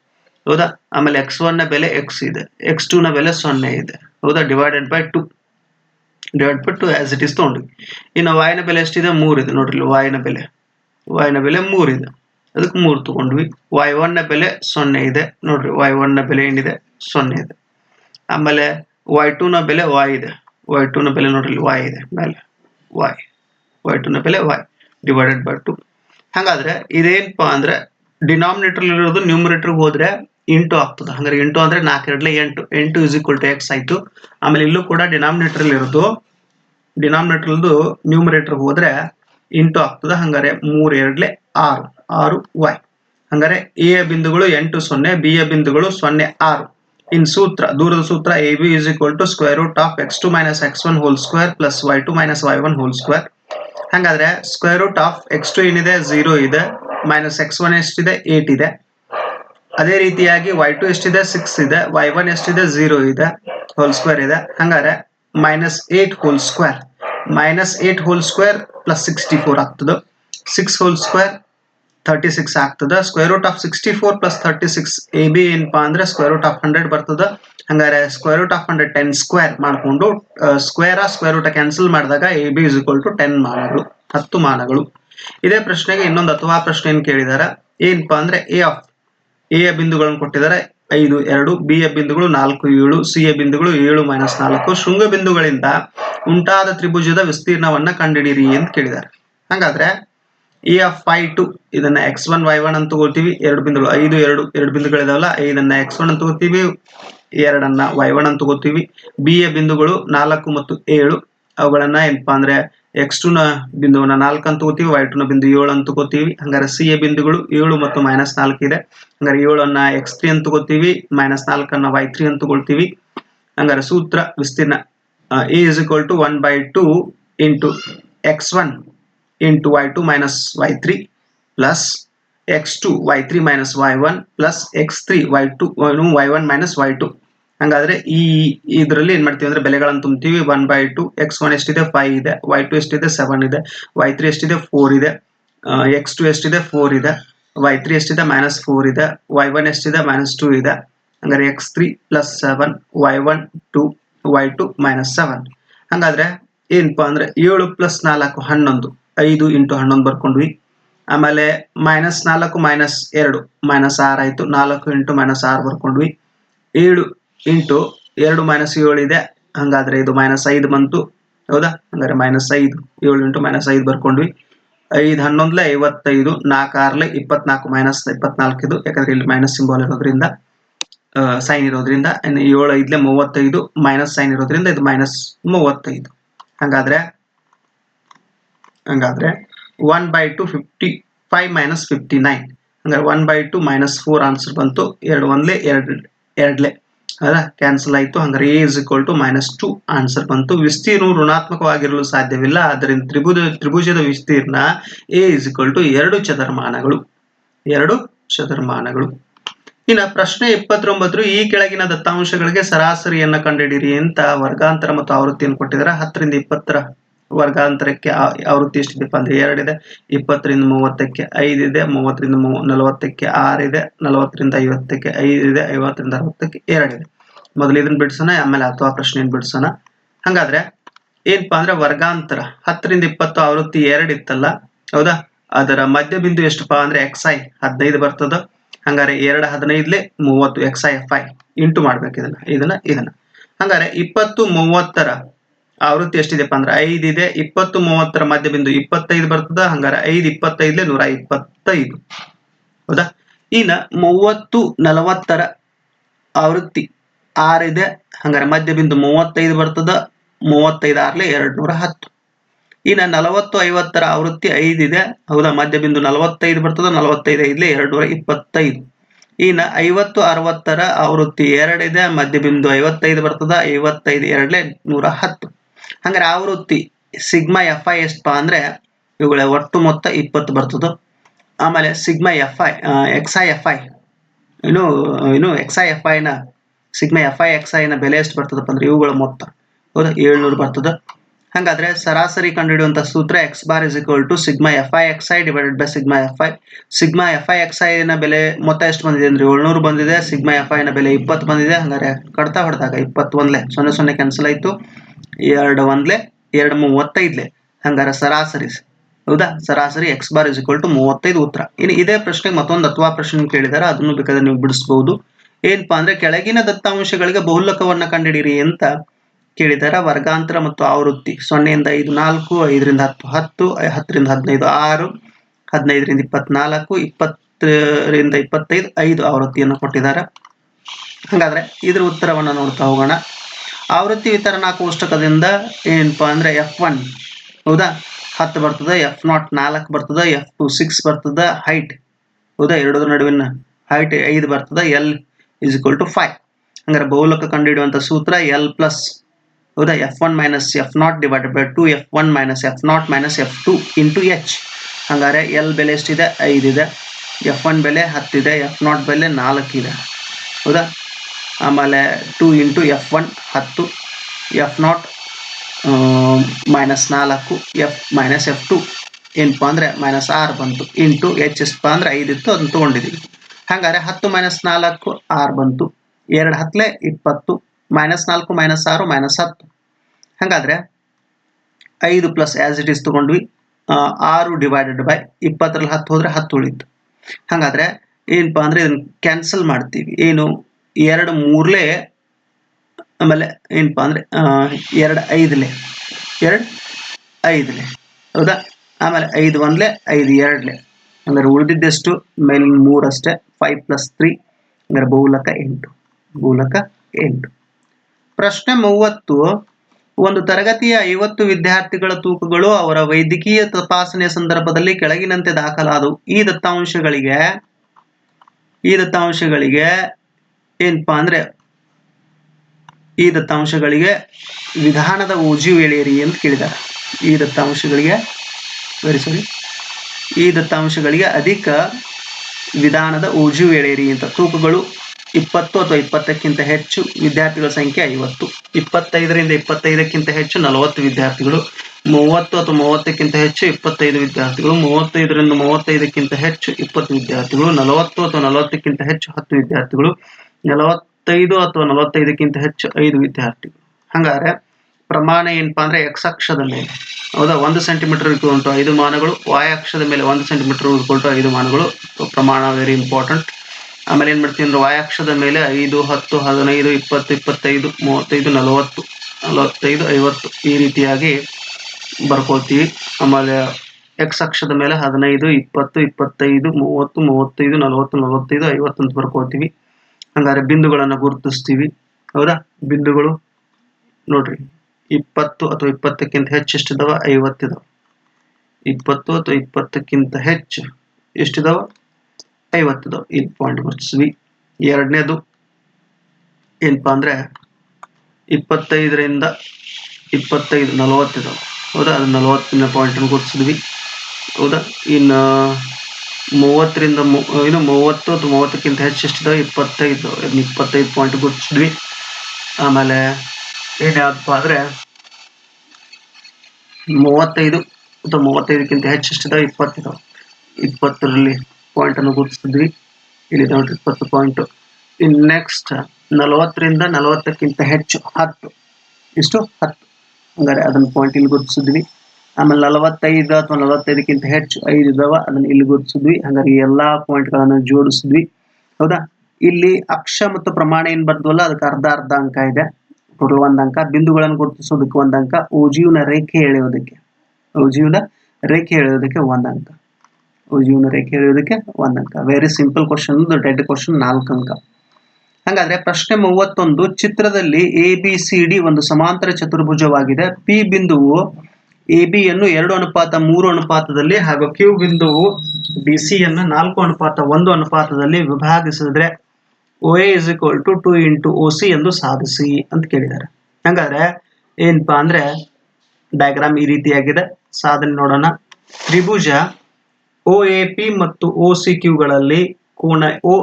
ಹೌದಾ? ಆಮೇಲೆ ಎಕ್ಸ್ ಒನ್ನ ಬೆಲೆ ಎಕ್ಸ್ ಇದೆ. ಎಕ್ಸ್ ಟು ನ ಬೆಲೆ ಸೊನ್ನೆ ಇದೆ. ಹೌದಾ? ಡಿವೈಡೆಡ್ ಬೈ ಟು ಡಿವೈಡ್ ಬಿಟ್ಟು ಆಸ್ ಇಟ್ ಇಸ್ ತೊಗೊಂಡ್ವಿ ಇನ್ನು ವಾಯಿನ ಬೆಲೆ ಎಷ್ಟಿದೆ ಮೂರು ಇದೆ ನೋಡ್ರಿ y ಬೆಲೆ ವಾಯಿನ ಬೆಲೆ ಮೂರು ಇದೆ ಅದಕ್ಕೆ ಮೂರು ತೊಗೊಂಡ್ವಿ ವಾಯ್ ಒನ್ನ ಬೆಲೆ ಸೊನ್ನೆ ಇದೆ ನೋಡ್ರಿ ವೈ ಒನ್ನ ಬೆಲೆ ಏನಿದೆ ಸೊನ್ನೆ ಇದೆ ಆಮೇಲೆ ವೈ ಟೂನ ಬೆಲೆ y ಇದೆ ವೈ ಟೂನ ಬೆಲೆ ನೋಡ್ರಿ y ಇದೆ ಮೇಲೆ ವಾಯ್ ವೈ ಟೂನ ಬೆಲೆ ವಾಯ್ ಡಿವೈಡೆಡ್ ಬೈ ಟು ಹಾಗಾದ್ರೆ ಇದೇನಪ್ಪ ಅಂದ್ರೆ ಡಿನಾಮಿನೇಟರ್ ಇರೋದು ನ್ಯೂಮರೇಟರ್ ಹೋದ್ರೆ ಇಂಟು ಆಗ್ತದೆ. ಅಂದ್ರೆ ಇಂಟು ಅಂದ್ರೆ ನಾಲ್ಕೆರಡ್ಲೆ ಎಂಟು. ಎಂಟು ಇಸ್ ಈಕ್ವಲ್ ಟು ಎಕ್ಸ್ ಆಯ್ತು. ಆಮೇಲೆ ಇಲ್ಲೂ ಕೂಡ ಡಿನಾಮಿನೇಟರ್ ಇರೋದು. ಡಿನಾಮಿನೇಟರ್ ನ್ಯೂಮರೇಟರ್ ಹೋದ್ರೆ ಇಂಟು ಆಗ್ತದೆ. ಹಂಗಾರೆ ಮೂರು ಎರಡ್ಲೆ ಆರು. ಆರು ವೈ ಹಂಗಾರೆ ಎ ಬಿಂದುಗಳು ಎಂಟು, ಸೊನ್ನೆ ಬಿ ಎ ಬಿಂದುಗಳು ಸೊನ್ನೆ, ಆರು. ಇನ್ ಸೂತ್ರ, ದೂರದ ಸೂತ್ರ A B is equal to square root of x two minus x one whole square plus y two minus y one whole square ಹಾಗಾದ್ರೆ square root of x two ಏನಿದೆ? ಝೀರೋ ಇದೆ. Minus X one ಎಷ್ಟಿದೆ? Eight ಇದೆ. ಅದೇ ರೀತಿಯಾಗಿ Y two ಎಷ್ಟಿದೆ? Six ಇದೆ. Y one ಎಷ್ಟಿದೆ? ಝೀರೋ ಇದೆ. ಹೋಲ್ ಸ್ಕ್ವೇರ್ ಇದೆ. ಹಂಗಾರೆ minus eight whole square minus eight whole square plus sixty four ಆಗ್ತದೆ. Six whole square thirty six ಆಗ್ತದೆ. Square root of sixty four plus thirty six A B ಏನಪ್ಪಾ ಅಂದ್ರೆ square root of hundred ಬರ್ತದೆ. ಹಂಗಾರೆ square root of hundred ten square ಮಾಡಿಕೊಂಡು square ಆ square root cancel ಮಾಡಿದಾಗ A B is equal to ten ಮಾನಗಳು, ಹತ್ತು ಮಾನಗಳು. ಇದೇ ಪ್ರಶ್ನೆಗೆ ಇನ್ನೊಂದು ಅಥವಾ ಪ್ರಶ್ನೆ ಏನ್ ಕೇಳಿದಾರೆ. ಏನಪ್ಪಾ ಅಂದ್ರೆ ಎ ಆಫ್ ಎ ಬಿಂದುಗಳನ್ನು ಕೊಟ್ಟಿದ್ದಾರೆ. ಐದು, ಎರಡು, ಬಿ ಯ ಬಿಂದುಗಳು ನಾಲ್ಕು, ಏಳು, ಸಿ ಯ ಬಿಂದುಗಳು ಏಳು ಮೈನಸ್ ನಾಲ್ಕು. ಶೃಂಗ ಬಿಂದುಗಳಿಂದ ಉಂಟಾದ ತ್ರಿಭುಜದ ವಿಸ್ತೀರ್ಣವನ್ನ ಕಂಡುಹಿಡಿಯಿರಿ ಅಂತ ಕೇಳಿದ್ದಾರೆ. ಹಾಗಾದ್ರೆ ಎ ಎಫ್ ಫೈ ಟು ಇದನ್ನ ಎಕ್ಸ್ ಒನ್, ವೈ ಒನ್ ಅಂತ ತಗೋತೀವಿ ಎರಡು ಬಿಂದುಗಳು ಐದು, ಎರಡು ಎರಡು ಬಿಂದುಗಳಿದಾವಲ್ಲ, ಐದನ್ನ ಎಕ್ಸ್ ಒನ್ ಅಂತ ತಗೋತೀವಿ ಎರಡನ್ನ ವೈ ಒನ್ ಅಂತ ತಗೋತೀವಿ ಬಿ ಯ ಬಿಂದುಗಳು ನಾಲ್ಕು ಮತ್ತು ಏಳು. ಅವುಗಳನ್ನ ಏನಪ್ಪಾ ಅಂದ್ರೆ ಎಕ್ಸ್ ಟು ನ ಬಿಂದುವನ್ನ ನಾಲ್ಕು ಅಂತ ತಗೋತೀವಿ ವೈ ಟು ನ ಬಿಂದು ಏಳು ಅಂತ ತಗೋತೀವಿ. ಹಂಗಾರೆ ಸಿ ಎ ಬಿಂದುಗಳು ಏಳು ಮತ್ತು ಮೈನಸ್ ನಾಲ್ಕು ಇದೆ. ಹಂಗಾರೆ ಏಳನ್ನ ಎಕ್ಸ್ ತ್ರೀ ಅಂತ ತಗೋತೀವಿ ಮೈನಸ್ ನಾಲ್ಕನ್ನ ವೈ ತ್ರೀ ಅಂತ ತಗೊಳ್ತೀವಿ. ಹಂಗಾರೆ ಸೂತ್ರ ವಿಸ್ತೀರ್ಣ A is equal to one by two into x one into y two minus y three plus x two y three minus y one plus x three y two y one minus y two ಹಂಗಾದ್ರೆ ಈ ಇದರಲ್ಲಿ ಏನ್ ಮಾಡ್ತೀವಿ ಅಂದ್ರೆ ಬೆಲೆಗಳನ್ನು ತುಂಬ್ತೀವಿ. One by two x one ಎಷ್ಟಿದೆ? Five ಇದೆ. Y two ಎಷ್ಟಿದೆ? ಸೆವೆನ್ ಇದೆ. ವೈ ತ್ರೀ ಎಷ್ಟಿದೆ? ಫೋರ್ ಇದೆ. ಎಕ್ಸ್ ಟು ಎಷ್ಟಿದೆ? ಫೋರ್ ಇದೆ. ವೈ ತ್ರೀ ಎಷ್ಟಿದೆ? ಮೈನಸ್ ಫೋರ್ ಇದೆ. ವೈ ಒನ್ ಎಷ್ಟಿದೆ? ಮೈನಸ್ ಟೂ ಇದೆ. ಹಂಗಾರೆ x three plus seven y one two y two minus seven ಹಂಗಾದ್ರೆ ಏನಪ್ಪಾ ಅಂದ್ರೆ ಏಳು ಪ್ಲಸ್ ನಾಲ್ಕು ಹನ್ನೊಂದು, ಐದು ಇಂಟು ಹನ್ನೊಂದು ಬರ್ಕೊಂಡ್ವಿ. ಆಮೇಲೆ ಮೈನಸ್ ನಾಲ್ಕು ಮೈನಸ್ ಎರಡು ಮೈನಸ್ ಆರು ಆಯ್ತು. ನಾಲ್ಕು ಇಂಟು ಮೈನಸ್ ಆರು ಬರ್ಕೊಂಡ್ವಿ. ಏಳು ಇಂಟು ಎರಡು ಮೈನಸ್ ಏಳು ಇದೆ. ಹಂಗಾದ್ರೆ ಇದು ಮೈನಸ್ ಐದು ಬಂತು. ಹೌದಾ? ಹಂಗಾರೆ ಮೈನಸ್ ಐದು. ಏಳು ಇಂಟು ಮೈನಸ್ ಐದು ಬರ್ಕೊಂಡ್ವಿ. ಐದು ಹನ್ನೊಂದ್ಲೆ ಐವತ್ತೈದು ನಾಲ್ಕು ಆರ್ಲೆ ಇಪ್ಪತ್ನಾಲ್ಕು ಮೈನಸ್ ಇಪ್ಪತ್ನಾಲ್ಕು ಇದು. ಯಾಕಂದ್ರೆ ಇಲ್ಲಿ ಮೈನಸ್ ಸಿಂಬಲ್ ಇರೋದ್ರಿಂದ ಸೈನ್ ಇರೋದ್ರಿಂದ ಏಳು ಐದ್ಲೆ ಮೂವತ್ತೈದು ಮೈನಸ್ ಸೈನ್ ಇರೋದ್ರಿಂದ ಇದು ಮೈನಸ್ ಮೂವತ್ತೈದು. ಹಂಗಾದ್ರೆ ಹಂಗಾದ್ರೆ one by two fifty five minus fifty nine ಹಂಗಾರೆ one by two minus four answer ಬಂತು. ಎರಡು ಒಂದ್ಲೆ ಎರಡು, ಎರಡ್ಲೆ. ಅಲ್ಲ ಕ್ಯಾನ್ಸಲ್ ಆಯ್ತು ಹಂಗಾರೆ A is equal to minus two answer ಬಂತು. ವಿಸ್ತೀರ್ಣವು ಋಣಾತ್ಮಕವಾಗಿರಲು ಸಾಧ್ಯವಿಲ್ಲ ಆದ್ದರಿಂದ ತ್ರಿಭುಜ, ತ್ರಿಭುಜದ ವಿಸ್ತೀರ್ಣ ಎ ಇಸ್ ಇಕ್ವಲ್ ಟು ಎರಡು ಚದರಮಾನಗಳು. ಎರಡು ಚದರಮಾನಗಳು. ಇನ್ನ ಪ್ರಶ್ನೆ ಇಪ್ಪತ್ತೊಂಬತ್ತು ಈ ಕೆಳಗಿನ ದತ್ತಾಂಶಗಳಿಗೆ ಸರಾಸರಿಯನ್ನ ಕಂಡುಹಿಡಿಯಿರಿ ಅಂತ ವರ್ಗಾಂತರ ಮತ್ತು ಆವೃತ್ತಿಯನ್ನು ಕೊಟ್ಟಿದ್ದಾರೆ. ಹತ್ತರಿಂದ ಇಪ್ಪತ್ತರ ವರ್ಗಾಂತರಕ್ಕೆ ಆವೃತ್ತಿ ಎಷ್ಟಿದೆಪ್ಪ ಅಂದ್ರೆ ಎರಡಿದೆ ಇಪ್ಪತ್ತರಿಂದ ಮೂವತ್ತಕ್ಕೆ ಐದಿದೆ ಮೂವತ್ತರಿಂದ ಮೂ, ನಲವತ್ತಕ್ಕೆ ಆರಿದೆ ನಲವತ್ತರಿಂದ ಐವತ್ತಕ್ಕೆ ಐದಿದೆ ಐವತ್ತರಿಂದ ಅರವತ್ತಕ್ಕೆ ಎರಡಿದೆ ಮೊದಲು ಇದನ್ನ ಬಿಡಿಸೋಣ, ಆಮೇಲೆ ಅಥವಾ ಪ್ರಶ್ನೆಯನ್ನು ಬಿಡಿಸೋಣ. ಹಂಗಾದ್ರೆ ಏನಪ್ಪಾ ಅಂದ್ರೆ ವರ್ಗಾಂತರ, ಹತ್ತರಿಂದ ಇಪ್ಪತ್ತು ಆವೃತ್ತಿ ಎರಡು ಇತ್ತಲ್ಲ, ಹೌದಾ? ಅದರ ಮಧ್ಯ ಬಿಂದು ಎಷ್ಟಪ್ಪ ಅಂದ್ರೆ ಎಕ್ಸ್ ಐ ಹದಿನೈದು ಬರ್ತದ. ಹಂಗಾರೆ ಎರಡು ಹದಿನೈದ್ಲೆ ಮೂವತ್ತು x i f i into ಮಾಡ್ಬೇಕು ಇದನ್ನ ಇದನ್ನ ಇದನ್ನ. ಹಂಗಾರೆ ಇಪ್ಪತ್ತು ಮೂವತ್ತರ ಆವೃತ್ತಿ ಎಷ್ಟಿದೆಪ್ಪ ಅಂದ್ರೆ ಐದು ಇದೆ, ಇಪ್ಪತ್ತು ಮೂವತ್ತರ ಮಧ್ಯ ಬಿಂದು ಇಪ್ಪತ್ತೈದು ಬರ್ತದ, ಹಂಗಾರೆ ಐದು ಇಪ್ಪತ್ತೈದ್ಲೆ ನೂರ ಇಪ್ಪತ್ತೈದು. ಹೌದಾ? ಇನ್ನ ಮೂವತ್ತು ನಲವತ್ತರ ಆವೃತ್ತಿ ಆರಿದೆ ಹಂಗಾರೆ ಮಧ್ಯ ಬಿಂದು ಮೂವತ್ತೈದು ಬರ್ತದ. ಮೂವತ್ತೈದು ಆರ್ಲೆ ಎರಡ್ ನೂರ ಹತ್ತು ಇನ್ನ ನಲವತ್ತು ಐವತ್ತರ ಆವೃತ್ತಿ ಐದಿದೆ ಹೌದಾ? ಮಧ್ಯ ಬಿಂದು ನಲವತ್ತೈದು ಬರ್ತದ. ನಲವತ್ತೈದು ಐದ್ಲೆ ಎರಡ್ ನೂರ ಇಪ್ಪತ್ತೈದು ಇನ್ನ ಐವತ್ತು ಅರವತ್ತರ ಆವೃತ್ತಿ ಎರಡಿದೆ ಮಧ್ಯ ಬಿಂದು ಐವತ್ತೈದು ಬರ್ತದ. ಐವತ್ತೈದು ಎರಡ್ಲೆ ನೂರ ಹತ್ತು ಹಂಗಾರೆ ಆವೃತ್ತಿ ಸಿಗ್ಮಾ ಎಫ್ ಐ ಎಷ್ಟಪ್ಪ ಅಂದ್ರೆ ಇವುಗಳ ಒಟ್ಟು ಮೊತ್ತ ಇಪ್ಪತ್ತು ಬರ್ತದ. ಆಮೇಲೆ sigma f i x i f i. ಇನ್ನು ಇನ್ನು ಎಕ್ಸ್ ಐ ಎಫ್ ಐನ ಸಿಗ್ಮಾ ಎಫ್ ಐ ಎಕ್ಸ್ ಐನ ಬೆಲೆ ಎಷ್ಟು ಬರ್ತದಪ್ಪ ಅಂದ್ರೆ ಇವುಗಳ ಮೊತ್ತ. ಹೌದಾ? ಏಳ್ನೂರು ಬರ್ತದ. ಹಂಗಾದ್ರೆ ಸರಾಸರಿ ಕಂಡುಹಿಡಿಯುವಂತ ಸೂತ್ರ x bar is equal to sigma f i x i divided by sigma f i sigma f i x i ನ ಬೆಲೆ ಮೊತ್ತ ಎಷ್ಟು ಬಂದಿದೆ ಅಂದ್ರೆ ಏಳ್ನೂರು ಬಂದಿದೆ. ಸಿಗ್ಮಾ ಎಫ್ ಐ ನ ಬೆಲೆ ಇಪ್ಪತ್ತು ಬಂದಿದೆ. ಹಂಗಾರೆ ಕಡ್ತಾ ಹೊಡೆದಾಗ ಇಪ್ಪತ್ತೊಂದ್ಲೆ, ಸೊನ್ನೆ ಸೊನ್ನೆ ಕ್ಯಾನ್ಸಲ್ ಆಯ್ತು. ಎರಡು ಒಂದ್ಲೆ, ಎರಡು ಮೂವತ್ತೈದ್ಲೆ. ಹಂಗಾರೆ ಸರಾಸರಿ ಹೌದಾ? ಸರಾಸರಿ x bar is equal to ಮೂವತ್ತೈದು ಉತ್ತರ. ಇನ್ನು ಇದೇ ಪ್ರಶ್ನೆಗೆ ಮತ್ತೊಂದು ಅಥವಾ ಪ್ರಶ್ನೆ ಕೇಳಿದಾರೆ, ಅದನ್ನು ಬೇಕಾದ್ರೆ ನೀವು ಬಿಡಿಸಬಹುದು ಏನಪ್ಪಾ ಅಂದ್ರೆ ಕೆಳಗಿನ ದತ್ತಾಂಶಗಳಿಗೆ ಬಹುಲಕವನ್ನ ಕಂಡುಹಿಡಿಯಿರಿ ಅಂತ ಕೇಳಿದಾರೆ. ವರ್ಗಾಂತರ ಮತ್ತು ಆವೃತ್ತಿ ಸೊನ್ನೆಯಿಂದ ಐದು, ನಾಲ್ಕು, ಐದರಿಂದ ಹತ್ತು ಹತ್ತು ಹತ್ತರಿಂದ ಹದಿನೈದು, ಆರು, ಹದಿನೈದರಿಂದ ಇಪ್ಪತ್ನಾಲ್ಕು, ಇಪ್ಪತ್ತರಿಂದ ಇಪ್ಪತ್ತೈದು, ಐದು ಆವೃತ್ತಿಯನ್ನು ಕೊಟ್ಟಿದ್ದಾರೆ. ಹಾಗಾದ್ರೆ ಇದ್ರ ಉತ್ತರವನ್ನು ನೋಡ್ತಾ ಹೋಗೋಣ. ಆವೃತ್ತಿ ವಿತರಣಾ ಕೋಷ್ಟಕದಿಂದ ಏನಪ್ಪಾ ಅಂದ್ರೆ ಎಫ್ ಒನ್ ಹೌದಾ? ಹತ್ತು ಬರ್ತದೆ ಎಫ್ ನಾಟ್ ನಾಲ್ಕು ಬರ್ತದೆ ಎಫ್ ಟು ಸಿಕ್ಸ್ ಬರ್ತದ ಹೈಟ್ ಹೌದಾ? ಎರಡರ ನಡುವಿನ ಹೈಟ್ ಐದು ಬರ್ತದೆ l is equal to five ಹಂಗಾರೆ ಬಹುಲಕ ಕಂಡುಹಿಡಿಯುವಂತ ಸೂತ್ರ ಎಲ್ ಪ್ಲಸ್ ಹೌದಾ? F one minus f naught divided by two f one minus f naught minus f two into h ಹಂಗಾರೆ ಎಲ್ ಬೆಲೆ ಎಷ್ಟಿದೆ? ಐದಿದೆ ಎಫ್ ಒನ್ ಬೆಲೆ ಹತ್ತಿದೆ ಎಫ್ ನಾಟ್ ಬೆಲೆ ನಾಲ್ಕಿದೆ ಹೌದಾ? ಆಮೇಲೆ ಟು ಇಂಟು ಎಫ್ ಒನ್ ಹತ್ತು. ಎಫ್ ನಾಟ್ ಮೈನಸ್ ನಾಲ್ಕು. ಎಫ್ ಮೈನಸ್ ಎಫ್ ಟು ಏನಪ್ಪ ಅಂದರೆ ಮೈನಸ್ ಆರು ಬಂತು. ಇಂಟು ಎಚ್ ಎಷ್ಟಪ್ಪ ಅಂದರೆ ಐದಿತ್ತು ಅದನ್ನು ತೊಗೊಂಡಿದ್ದೀವಿ. ಹಾಗಾದ್ರೆ ಹತ್ತು ಮೈನಸ್ ನಾಲ್ಕು ಆರು ಬಂತು. ಎರಡು ಹತ್ತಲೆ ಇಪ್ಪತ್ತು ಮೈನಸ್ ನಾಲ್ಕು ಮೈನಸ್ ಆರು ಮೈನಸ್ ಹತ್ತು. ಹಾಗಾದ್ರೆ ಐದು ಪ್ಲಸ್ ಆ್ಯಸ್ ಇಟ್ ಇಸ್ ತೊಗೊಂಡ್ವಿ. ಆರು ಡಿವೈಡೆಡ್ ಬೈ ಇಪ್ಪತ್ತರಲ್ಲಿ ಹತ್ತು ಹೋದ್ರೆ ಹತ್ತು ಉಳಿತು. ಹಂಗಾದ್ರೆ ಏನಪ್ಪ ಅಂದ್ರೆ ಇದನ್ನ ಕ್ಯಾನ್ಸಲ್ ಮಾಡ್ತೀವಿ. ಏನು, ಎರಡು ಮೂರ್ಲೆ, ಆಮೇಲೆ ಏನಪ್ಪ ಅಂದ್ರೆ ಎರಡು ಐದಲೆ. ಎರಡು ಐದಲೆ. ಹೌದಾ? ಆಮೇಲೆ ಐದು ಒಂದ್ಲೆ, ಐದು ಎರಡಲೆ. ಅಂದರೆ ಉಳಿದಿದ್ದೆಷ್ಟು? ಮೇಲಿನ ಮೂರಷ್ಟೇ ಫೈವ್ ಪ್ಲಸ್ ತ್ರೀ ಅಂದರೆ ಬಹುಲಕ ಎಂಟು. ಬಹುಲಕ ಎಂಟು. ಪ್ರಶ್ನೆ ಮೂವತ್ತು, ಒಂದು ತರಗತಿಯ ಐವತ್ತು ವಿದ್ಯಾರ್ಥಿಗಳ ತೂಕಗಳು ಅವರ ವೈದ್ಯಕೀಯ ತಪಾಸಣೆಯ ಸಂದರ್ಭದಲ್ಲಿ ಕೆಳಗಿನಂತೆ ದಾಖಲಾದವು. ಈ ದತ್ತಾಂಶಗಳಿಗೆ ಈ ದತ್ತಾಂಶಗಳಿಗೆ ಏನಪ್ಪಾ ಅಂದ್ರೆ, ಈ ದತ್ತಾಂಶಗಳಿಗೆ ವಿಧಾನದ ಊಜಿ ಎಳೆಯಿರಿ ಅಂತ ಕೇಳಿದ್ದಾರೆ. ಈ ದತ್ತಾಂಶಗಳಿಗೆ ಸಾರಿ ಈ ದತ್ತಾಂಶಗಳಿಗೆ ಅಧಿಕ ವಿಧಾನದ ಊಜು ಎಳೆಯಿರಿ ಅಂತ. ತೂಕಗಳು ಇಪ್ಪತ್ತು ಅಥವಾ ಇಪ್ಪತ್ತಕ್ಕಿಂತ ಹೆಚ್ಚು ವಿದ್ಯಾರ್ಥಿಗಳ ಸಂಖ್ಯೆ ಐವತ್ತು. ಇಪ್ಪತ್ತೈದರಿಂದ ಇಪ್ಪತ್ತೈದಕ್ಕಿಂತ ಹೆಚ್ಚು ನಲವತ್ತು ವಿದ್ಯಾರ್ಥಿಗಳು. ಮೂವತ್ತು ಅಥವಾ ಮೂವತ್ತಕ್ಕಿಂತ ಹೆಚ್ಚು ಇಪ್ಪತ್ತೈದು ವಿದ್ಯಾರ್ಥಿಗಳು. ಮೂವತ್ತೈದರಿಂದ ಮೂವತ್ತೈದಕ್ಕಿಂತ ಹೆಚ್ಚು ಇಪ್ಪತ್ತು ವಿದ್ಯಾರ್ಥಿಗಳು. ನಲವತ್ತು ಅಥವಾ ನಲವತ್ತಕ್ಕಿಂತ ಹೆಚ್ಚು ಹತ್ತು ವಿದ್ಯಾರ್ಥಿಗಳು. ನಲವತ್ತೈದು ಅಥವಾ ನಲವತ್ತೈದಕ್ಕಿಂತ ಹೆಚ್ಚು ಐದು ವಿದ್ಯಾರ್ಥಿಗಳು. ಹಂಗಾರೆ ಪ್ರಮಾಣ ಏನಪ್ಪಾ ಅಂದ್ರೆ ಎಕ್ಸ್ ಅಕ್ಷದ ಮೇಲೆ. ಹೌದಾ? ಒಂದು ಸೆಂಟಿಮೀಟರ್ ಇಟ್ಕೊಂಡು ಐದು ಮಾನಗಳು ವಾಯ ಅಕ್ಷದ ಮೇಲೆ ಒಂದು ಸೆಂಟಿಮೀಟರ್ ಉಳ್ಕೊಂಡು ಐದು ಮಾನಗಳು. ಪ್ರಮಾಣ ವೆರಿ ಇಂಪಾರ್ಟೆಂಟ್ ಆಮೇಲೆ ಏನ್ ಮಾಡ್ತೀವಿ ಅಂದ್ರೆ ವಾಯ ಅಕ್ಷದ ಮೇಲೆ ಐದು, ಹತ್ತು, ಹದಿನೈದು, ಇಪ್ಪತ್ತು, ಇಪ್ಪತ್ತೈದು, ಮೂವತ್ತೈದು, ನಲವತ್ತು, ನಲವತ್ತೈದು, ಐವತ್ತು ಈ ರೀತಿಯಾಗಿ ಬರ್ಕೋತೀವಿ ಆಮೇಲೆ ಎಕ್ಸ್ ಅಕ್ಷದ ಮೇಲೆ ಹದಿನೈದು, ಇಪ್ಪತ್ತು, ಇಪ್ಪತ್ತೈದು, ಮೂವತ್ತು, ಮೂವತ್ತೈದು, ನಲವತ್ತು, ನಲವತ್ತೈದು, ಐವತ್ತು ಅಂತ ಬರ್ಕೋತೀವಿ ಹಂಗಾರೆ ಬಿಂದುಗಳನ್ನು ಗುರುತಿಸ್ತೀವಿ. ಹೌದಾ? ಬಿಂದುಗಳು ನೋಡ್ರಿ. ಇಪ್ಪತ್ತು ಅಥವಾ ಇಪ್ಪತ್ತಕ್ಕಿಂತ ಹೆಚ್ಚು ಎಷ್ಟಿದಾವ? ಐವತ್ತಿದಾವ. ಇಪ್ಪತ್ತು ಅಥವಾ ಇಪ್ಪತ್ತಕ್ಕಿಂತ ಹೆಚ್ಚು ಎಷ್ಟಿದಾವ? ಐವತ್ತಿದಾವ. ಇದು ಪಾಯಿಂಟ್ ಗುರುತಿಸ್ವಿ ಎರಡನೇದು ಏನಪ್ಪ ಅಂದ್ರೆ ಇಪ್ಪತ್ತೈದರಿಂದ ಇಪ್ಪತ್ತೈದು, ನಲವತ್ತಿದಾವ. ಹೌದಾ? ಅದು ನಲವತ್ತಿನ ಪಾಯಿಂಟ್ ಗುರುತಿಸಿದ್ವಿ. ಹೌದಾ? ಇನ್ನು ಮೂವತ್ತರಿಂದ ಮೂ- ಇನ್ನು ಮೂವತ್ತು ಅಥವಾ ಮೂವತ್ತಕ್ಕಿಂತ ಹೆಚ್ಚು ಎಷ್ಟಿದಾವೆ? ಇಪ್ಪತ್ತೈದು. ಇಪ್ಪತ್ತೈದು ಪಾಯಿಂಟ್ ಗುರುತಿಸಿದ್ವಿ. ಆಮೇಲೆ ಏನ್ಯಾವುದಪ್ಪ ಅಂದ್ರೆ ಮೂವತ್ತೈದು ಅಥವಾ ಮೂವತ್ತೈದಕ್ಕಿಂತ ಹೆಚ್ಚು ಎಷ್ಟಿದಾವೆ ಇಪ್ಪತ್ತಿದಾವೆ ಇಪ್ಪತ್ತರಲ್ಲಿ ಪಾಯಿಂಟ್ ಅನ್ನು ಗುರುತಿಸಿದ್ವಿ. ಇಲ್ಲಿ ನೋಡ್ರಿ ಇಪ್ಪತ್ತು ಪಾಯಿಂಟ್ ಇನ್ ನೆಕ್ಸ್ಟ್ ನಲವತ್ತರಿಂದ ನಲವತ್ತಕ್ಕಿಂತ ಹೆಚ್ಚು, ಹತ್ತು. ಇಷ್ಟು ಹತ್ತು. ಹಂಗಾರೆ ಅದನ್ನ ಪಾಯಿಂಟ್ ಇಲ್ಲಿ ಗುರುತಿಸಿದ್ವಿ. ಆಮೇಲೆ ನಲವತ್ತೈದು ಅಥವಾ ನಲವತ್ತೈದಕ್ಕಿಂತ ಹೆಚ್ಚು, ಐದು ಇದಾವ ಅದನ್ನ ಇಲ್ಲಿ ಗುರುತಿಸಿದ್ವಿ. ಹಂಗಾರೆ ಎಲ್ಲಾ ಪಾಯಿಂಟ್ ಗಳನ್ನ ಜೋಡಿಸಿದ್ವಿ. ಹೌದಾ? ಇಲ್ಲಿ ಅಕ್ಷ ಮತ್ತು ಪ್ರಮಾಣ ಏನು ಬರ್ತವಲ್ಲ ಅದಕ್ಕೆ ಅರ್ಧ ಅರ್ಧ ಅಂಕ ಇದೆ. ಟೋಟಲ್ ಒಂದ್ ಅಂಕ ಬಿಂದುಗಳನ್ನು ಗುರುತಿಸೋದಕ್ಕೆ ಒಂದು ಅಂಕ ಉಜೀವನ ರೇಖೆ ಎಳೆಯೋದಕ್ಕೆ, ಉಜೀವನ ರೇಖೆ ಎಳೆಯೋದಕ್ಕೆ ಒಂದು ಅಂಕ ಉಜೀವನ ರೇಖೆ ಎಳೆಯೋದಕ್ಕೆ ಒಂದ್ ಅಂಕ very simple question dead question ನಾಲ್ಕು ಅಂಕ ಹಾಗಾದ್ರೆ ಪ್ರಶ್ನೆ ಮೂವತ್ತೊಂದು, ಚಿತ್ರದಲ್ಲಿ ಎ ಬಿ ಸಿ ಡಿ ಒಂದು ಸಮಾಂತರ ಚತುರ್ಭುಜವಾಗಿದೆ. ಪಿ ಬಿಂದುವು ಎ ಬಿಯನ್ನು ಎರಡು ಅನುಪಾತ, ಮೂರು ಅನುಪಾತದಲ್ಲಿ ಹಾಗೂ ಕ್ಯೂ ಬಿಂದುವು ಬಿ ಸಿಯನ್ನು ನಾಲ್ಕು ಅನುಪಾತ, ಒಂದು ಅನುಪಾತದಲ್ಲಿ ವಿಭಾಗಿಸಿದ್ರೆ O A is equal to two into O C ಎಂದು ಸಾಧಿಸಿ ಅಂತ ಕೇಳಿದ್ದಾರೆ. ಹಂಗಾದ್ರೆ ಏನಪ್ಪಾ ಅಂದ್ರೆ ಡಯಾಗ್ರಾಮ್ ಈ ರೀತಿಯಾಗಿದೆ. ಸಾಧನೆ ನೋಡೋಣ. ತ್ರಿಭುಜ ಒ ಎ ಪಿ ಮತ್ತು ಒ ಸಿ ಕ್ಯೂಗಳಲ್ಲಿ ಕೋಣ ಓ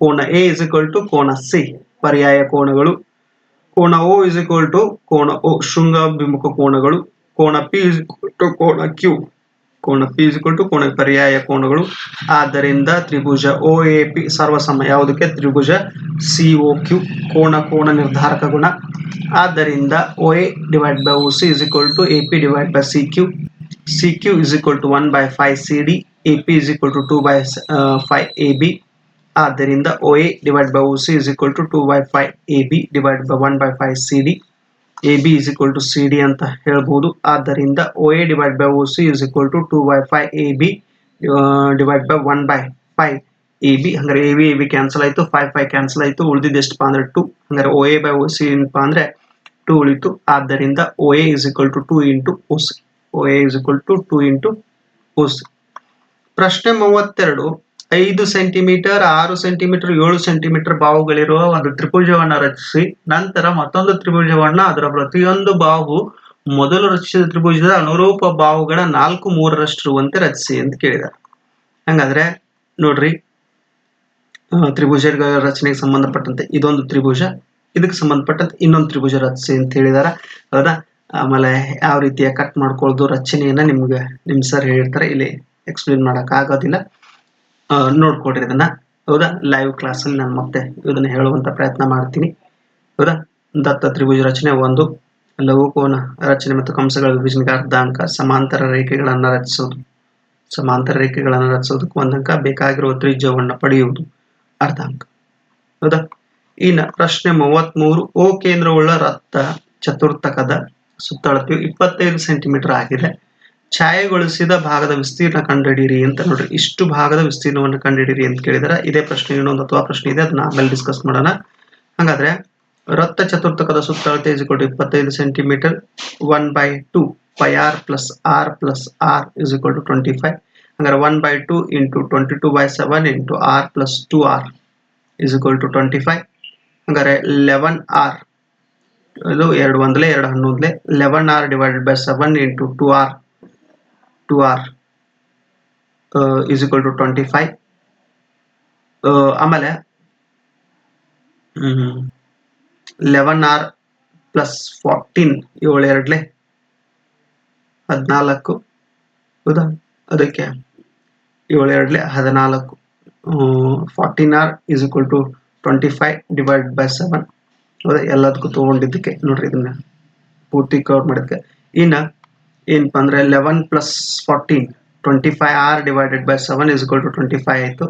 ಕೋಣ ಎ ಇಸ್ ಈಕ್ವಲ್ ಟು ಕೋಣ ಸಿ ಪರ್ಯಾಯ ಕೋಣಗಳು ಕೋಣ ಓ ಇಸ್ ಈಕ್ವಲ್ ಟು ಕೋಣ ಓ ಶೃಂಗಾಭಿಮುಖ ಕೋಣಗಳು ಕೋಣ ಪಿ ಇಸ್ ಟು ಕೋಣ ಕ್ಯೂ ಕೋಣ ಪಿ ಇಸ್ ಟು ಕೋಣ ಪರ್ಯಾಯ ಕೋಣಗಳು. ಆದ್ದರಿಂದ ತ್ರಿಭುಜ ಒ ಎ ಪಿ ಸರ್ವಸಮ ಯಾವುದಕ್ಕೆ? ತ್ರಿಭುಜ ಸಿ ಒ ಕ್ಯೂ ಕೋಣ ಕೋಣ ನಿರ್ಧಾರಕ ಗುಣ. ಆದ್ದರಿಂದ O A divide by O C is equal to A P divide by C Q C Q is equal to one by five C D A P is equal to two by five A B ಆದ್ದರಿಂದ O A divide by O C is equal to two by five A B divide by one by five C D A B is equal to C D ಅಂತ ಹೇಳ್ಬೋದು. ಆದ್ದರಿಂದ O A divide by O C is equal to two by five A B divide by one by five A B ಹಂಗಾರೆ A B A B cancel ಆಯಿತು. Five five cancel ಆಯಿತು. ಉಳಿದಿದ್ದು ಎಷ್ಟಪ್ಪ ಅಂದ್ರೆ two ಹಂಗಾರೆ O A by O C ಏನಪ್ಪ ಅಂದ್ರೆ two ಉಳಿತು. ಆದ್ದರಿಂದ O A is equal to two into O C O A is equal to two into O C ಪ್ರಶ್ನೆ ಮೂವತ್ತೆರಡು. ಐದು ಸೆಂಟಿಮೀಟರ್, ಆರು ಸೆಂಟಿಮೀಟರ್, ಏಳು ಸೆಂಟಿಮೀಟರ್ ಬಾವುಗಳಿರುವ ಒಂದು ತ್ರಿಭುಜವನ್ನ ರಚಿಸಿ, ನಂತರ ಮತ್ತೊಂದು ತ್ರಿಭುಜವನ್ನ ಅದರ ಪ್ರತಿಯೊಂದು ಬಾವು, ಮೊದಲು ರಚಿಸಿದ ತ್ರಿಭುಜದ ಅನುರೂಪ ಬಾವುಗಳ ನಾಲ್ಕು ಮೂರರಷ್ಟಿರುವಂತೆ ರಚಿಸಿ ಅಂತ ಕೇಳಿದ್ದಾರೆ. ಹಂಗಾದ್ರೆ ನೋಡ್ರಿ ತ್ರಿಭುಜಗಳ ರಚನೆಗೆ ಸಂಬಂಧಪಟ್ಟಂತೆ ಇದೊಂದು ತ್ರಿಭುಜ, ಇದಕ್ಕೆ ಸಂಬಂಧಪಟ್ಟಂತೆ ಇನ್ನೊಂದು ತ್ರಿಭುಜ ರಚಿಸಿ ಅಂತ ಹೇಳಿದಾರ ಹೌದಾ? ಆಮೇಲೆ ಯಾವ ರೀತಿಯ ಕಟ್ ಮಾಡ್ಕೊಳ್ಳೋದು ರಚನೆಯನ್ನ ನಿಮ್ಗೆ, ನಿಮ್ ಸರ್ ಹೇಳಿರ್ತಾರೆ ಇಲ್ಲಿ ಎಕ್ಸ್ಪ್ಲೇನ್ ಮಾಡಕ್ ಆಗೋದಿಲ್ಲ ನೋಡ್ಕೊಡ್ರಿ ಇದನ್ನ. ಹೌದಾ? ಲೈವ್ ಕ್ಲಾಸಲ್ಲಿ ನಾನು ಮತ್ತೆ ಇದನ್ನ ಹೇಳುವಂತ ಪ್ರಯತ್ನ ಮಾಡ್ತೀನಿ. ಹೌದಾ? ದತ್ತ ತ್ರಿಭುಜ ರಚನೆ ಒಂದು. ಲಘುಕೋನ ರಚನೆ ಮತ್ತು ಕಂಸಗಳ ವಿಭಜನೆಗೆ ಅರ್ಧ ಅಂಕ ಸಮಾಂತರ ರೇಖೆಗಳನ್ನ ರಚಿಸೋದು ಸಮಾಂತರ ರೇಖೆಗಳನ್ನ ರಚಿಸೋದಕ್ಕೆ ಒಂದಂಕ ಬೇಕಾಗಿರುವ ತ್ರಿಜ್ಯವನ್ನು ಪಡೆಯುವುದು. ಅರ್ಧ ಅಂಕ ಹೌದಾ? ಇನ್ನ ಪ್ರಶ್ನೆ ಮೂವತ್ಮೂರು. ಓ ಕೇಂದ್ರವುಳ್ಳ ರಕ್ತ ಚತುರ್ಥಕದ ಸುತ್ತಳತೆಯು ಇಪ್ಪತ್ತೈದು ಸೆಂಟಿಮೀಟರ್ ಆಗಿದೆ. ಛಾಯೆಗೊಳಿಸಿದ ಭಾಗದ ವಿಸ್ತೀರ್ಣ ಕಂಡುಹಿಡಿಯಿರಿ ಅಂತ ನೋಡ್ರಿ. ಇಷ್ಟು ಭಾಗದ ವಿಸ್ತೀರ್ಣವನ್ನು ಕಂಡುಹಿಡಿಯಿರಿ ಅಂತ ಕೇಳಿದಾರೆ ಇದೇ ಪ್ರಶ್ನೆ, ಇನ್ನೊಂದು ಅಥವಾ ಪ್ರಶ್ನೆ ಇದೆ, ಅದನ್ನ ಆಮೇಲೆ ಡಿಸ್ಕಸ್ ಮಾಡೋಣ. ಹಾಗಾದ್ರೆ ವೃತ್ತ ಚತುರ್ಥಕದ ಸುತ್ತಳತೆ ಇಸ್ ಟು ಇಪ್ಪತ್ತೈದು centimetre one by two pi r plus r plus r is equal to twenty five ಹಂಗಾರೆ one by two into twenty two by seven into r plus two r is equal to twenty five ಹಂಗಾರೆ eleven R ಇದು ಎರಡು ಒಂದಲೇ ಎರಡು ಹನ್ನೊಂದಲೇ. Eleven r divided by seven into two r two r is equal to twenty five ಆಮೇಲೆ eleven R plus fourteen ಏಳು ಎರಡ್ಲೆ ಹದಿನಾಲ್ಕು. ಹೌದಾ? ಅದಕ್ಕೆ ಏಳು ಎರಡ್ಲೆ ಹದಿನಾಲ್ಕು. Fourteen r is equal to twenty five divide by seven ಹೌದಾ? ಎಲ್ಲದಕ್ಕೂ ತೊಗೊಂಡಿದ್ದಕ್ಕೆ ನೋಡ್ರಿ ಇದನ್ನ ಪೂರ್ತಿ ಕವರ್ ಮಾಡೋದಕ್ಕೆ ಇನ್ನು ಏನಪ್ಪ ಅಂದ್ರೆ eleven plus fourteen twenty five r divided by seven is equal to twenty five ಆಯಿತು.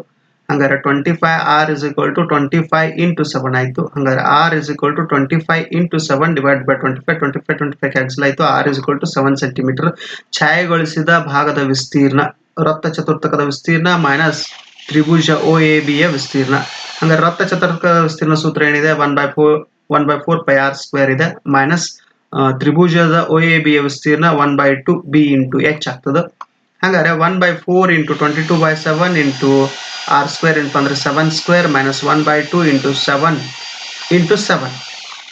ಹಂಗಾರೆ twenty five r is equal to twenty five into seven ಆಯ್ತು. ಹಂಗಾರೆ r is equal to twenty five into seven divide by twenty five twenty five twenty five cancel ಆಯಿತು. R is equal to seven centimetre ಛಾಯೆಗೊಳಿಸಿದ ಭಾಗದ ವಿಸ್ತೀರ್ಣ ರಕ್ತ ಚತುರ್ಥಕದ ವಿಸ್ತೀರ್ಣ minus Tribhuja O A ಬಿಯ ವಿಸ್ತೀರ್ಣ. ಹಂಗಾರೆ ರಕ್ತ ಚತುರ್ಥಕದ ವಿಸ್ತೀರ್ಣ ಸೂತ್ರ ಏನಿದೆ? One by four one by four pi r square ಇದೆ. ಮೈನಸ್ ತ್ರಿಭುಜದ ಒ ಎ ಬಿ ವಿಸ್ತೀರ್ಣ one by two b into h ಆಗ್ತದೆ. ಹಂಗಾರೆ one by four into twenty two by seven into r square into ಅಂದ್ರೆ seven square minus one by two into seven into seven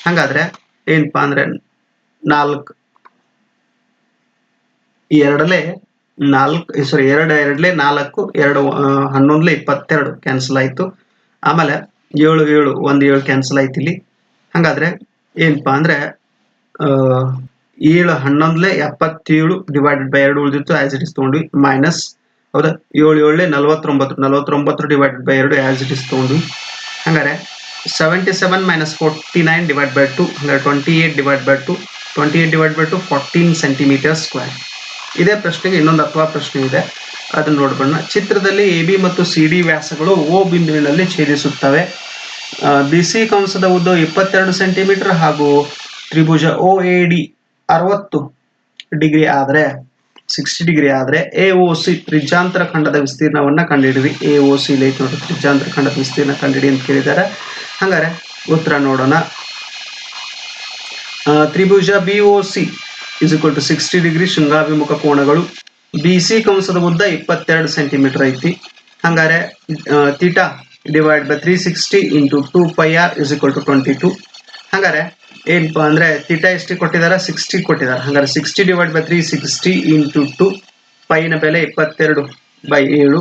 ಹಂಗಾದ್ರೆ ಏನಪ್ಪ ಅಂದ್ರೆ ನಾಲ್ಕು ಎರಡಲೇ ನಾಲ್ಕು ಸಾರಿ ಎರಡು ಎರಡಲೇ ನಾಲ್ಕು, ಎರಡು ಹನ್ನೊಂದಲೇ ಇಪ್ಪತ್ತೆರಡು ಕ್ಯಾನ್ಸಲ್ ಆಯಿತು. ಆಮೇಲೆ ಏಳು ಏಳು, ಒಂದು ಏಳು ಕ್ಯಾನ್ಸಲ್ ಆಯ್ತು ಇಲ್ಲಿ ಹಾಗಾದ್ರೆ ಏನಪ್ಪಾ ಅಂದ್ರೆ ಏಳು ಹನ್ನೊಂದ್ಲೆ ಎಪ್ಪತ್ತೇಳು ಡಿವೈಡೆಡ್ ಬೈ ಎರಡು ಉಳಿದಿತ್ತು ಆಸ್ ಇಟ್ ಇಸ್ ತೊಗೊಂಡ್ವಿ ಮೈನಸ್ ಹೌದಾ? ಏಳು ಏಳು ನಲ್ವತ್ತೊಂಬತ್ತು ನಲ್ವತ್ತೊಂಬತ್ತು ಡಿವೈಡೆಡ್ ಬೈ ಎರಡು ಆಸ್ ಇಟ್ ಇಸ್ ತೊಗೊಂಡ್ವಿ ಹಂಗಾರೆ seventy seven minus forty nine divide by two ಹಂಗಾರೆ twenty eight divide by two twenty eight divide by two fourteen centimetre square ಇದೇ ಪ್ರಶ್ನೆಗೆ ಇನ್ನೊಂದು ಅಥವಾ ಪ್ರಶ್ನೆ ಇದೆ. ಅದನ್ನು ನೋಡ್ಬೋಣ ಚಿತ್ರದಲ್ಲಿ ಎ ಬಿ ಮತ್ತು ಸಿ ಡಿ ವ್ಯಾಸಗಳು ಓ ಬಿಂದುವಿನಲ್ಲಿ ಛೇದಿಸುತ್ತವೆ. ಬಿ ಸಿ ಕಂಸದ ಉದ್ದ ಇಪ್ಪತ್ತೆರಡು ಸೆಂಟಿಮೀಟರ್ ಹಾಗೂ ತ್ರಿಭುಜ ಒ ಎ ಡಿ ಅರವತ್ತು ಡಿಗ್ರಿ ಆದರೆ ಸಿಕ್ಸ್ಟಿ ಡಿಗ್ರಿ ಆದರೆ ಎ ಒ ಸಿ ತ್ರಿಜಾಂತರ ಖಂಡದ ವಿಸ್ತೀರ್ಣವನ್ನ ಕಂಡುಹಿಡಿರಿ ಎ ಒ ಸಿ ಲೈಕ್ ನೋಡಿ ತ್ರಿಜಾಂತರ ಖಂಡದ ವಿಸ್ತೀರ್ಣ ಕಂಡುಹಿಡಿ ಅಂತ ಕೇಳಿದ್ದಾರೆ ಹಂಗಾರೆ ಉತ್ತರ ನೋಡೋಣ. ತ್ರಿಭುಜ B O C is to sixty degree ಶೃಂಗಾಭಿಮುಖ ಕೋಣಗಳು ಬಿ ಸಿ ಕಂಸದ ಉದ್ದ ಇಪ್ಪತ್ತೆರಡು ಸೆಂಟಿಮೀಟರ್ ಐತಿ. ಹಂಗಾರೆ theta divide by three sixty into two pi r is to twenty two ಹಂಗಾರೆ ಏನಪ್ಪ ಅಂದ್ರೆ ತೀಟಾ ಎಷ್ಟು ಕೊಟ್ಟಿದ್ದಾರೆ ಸಿಕ್ಸ್ಟಿ ಕೊಟ್ಟಿದ್ದಾರೆ ಹಂಗಾರೆ sixty divide by three sixty into two ಪೈನ ಬೆಲೆ ಇಪ್ಪತ್ತೆರಡು ಬೈ ಏಳು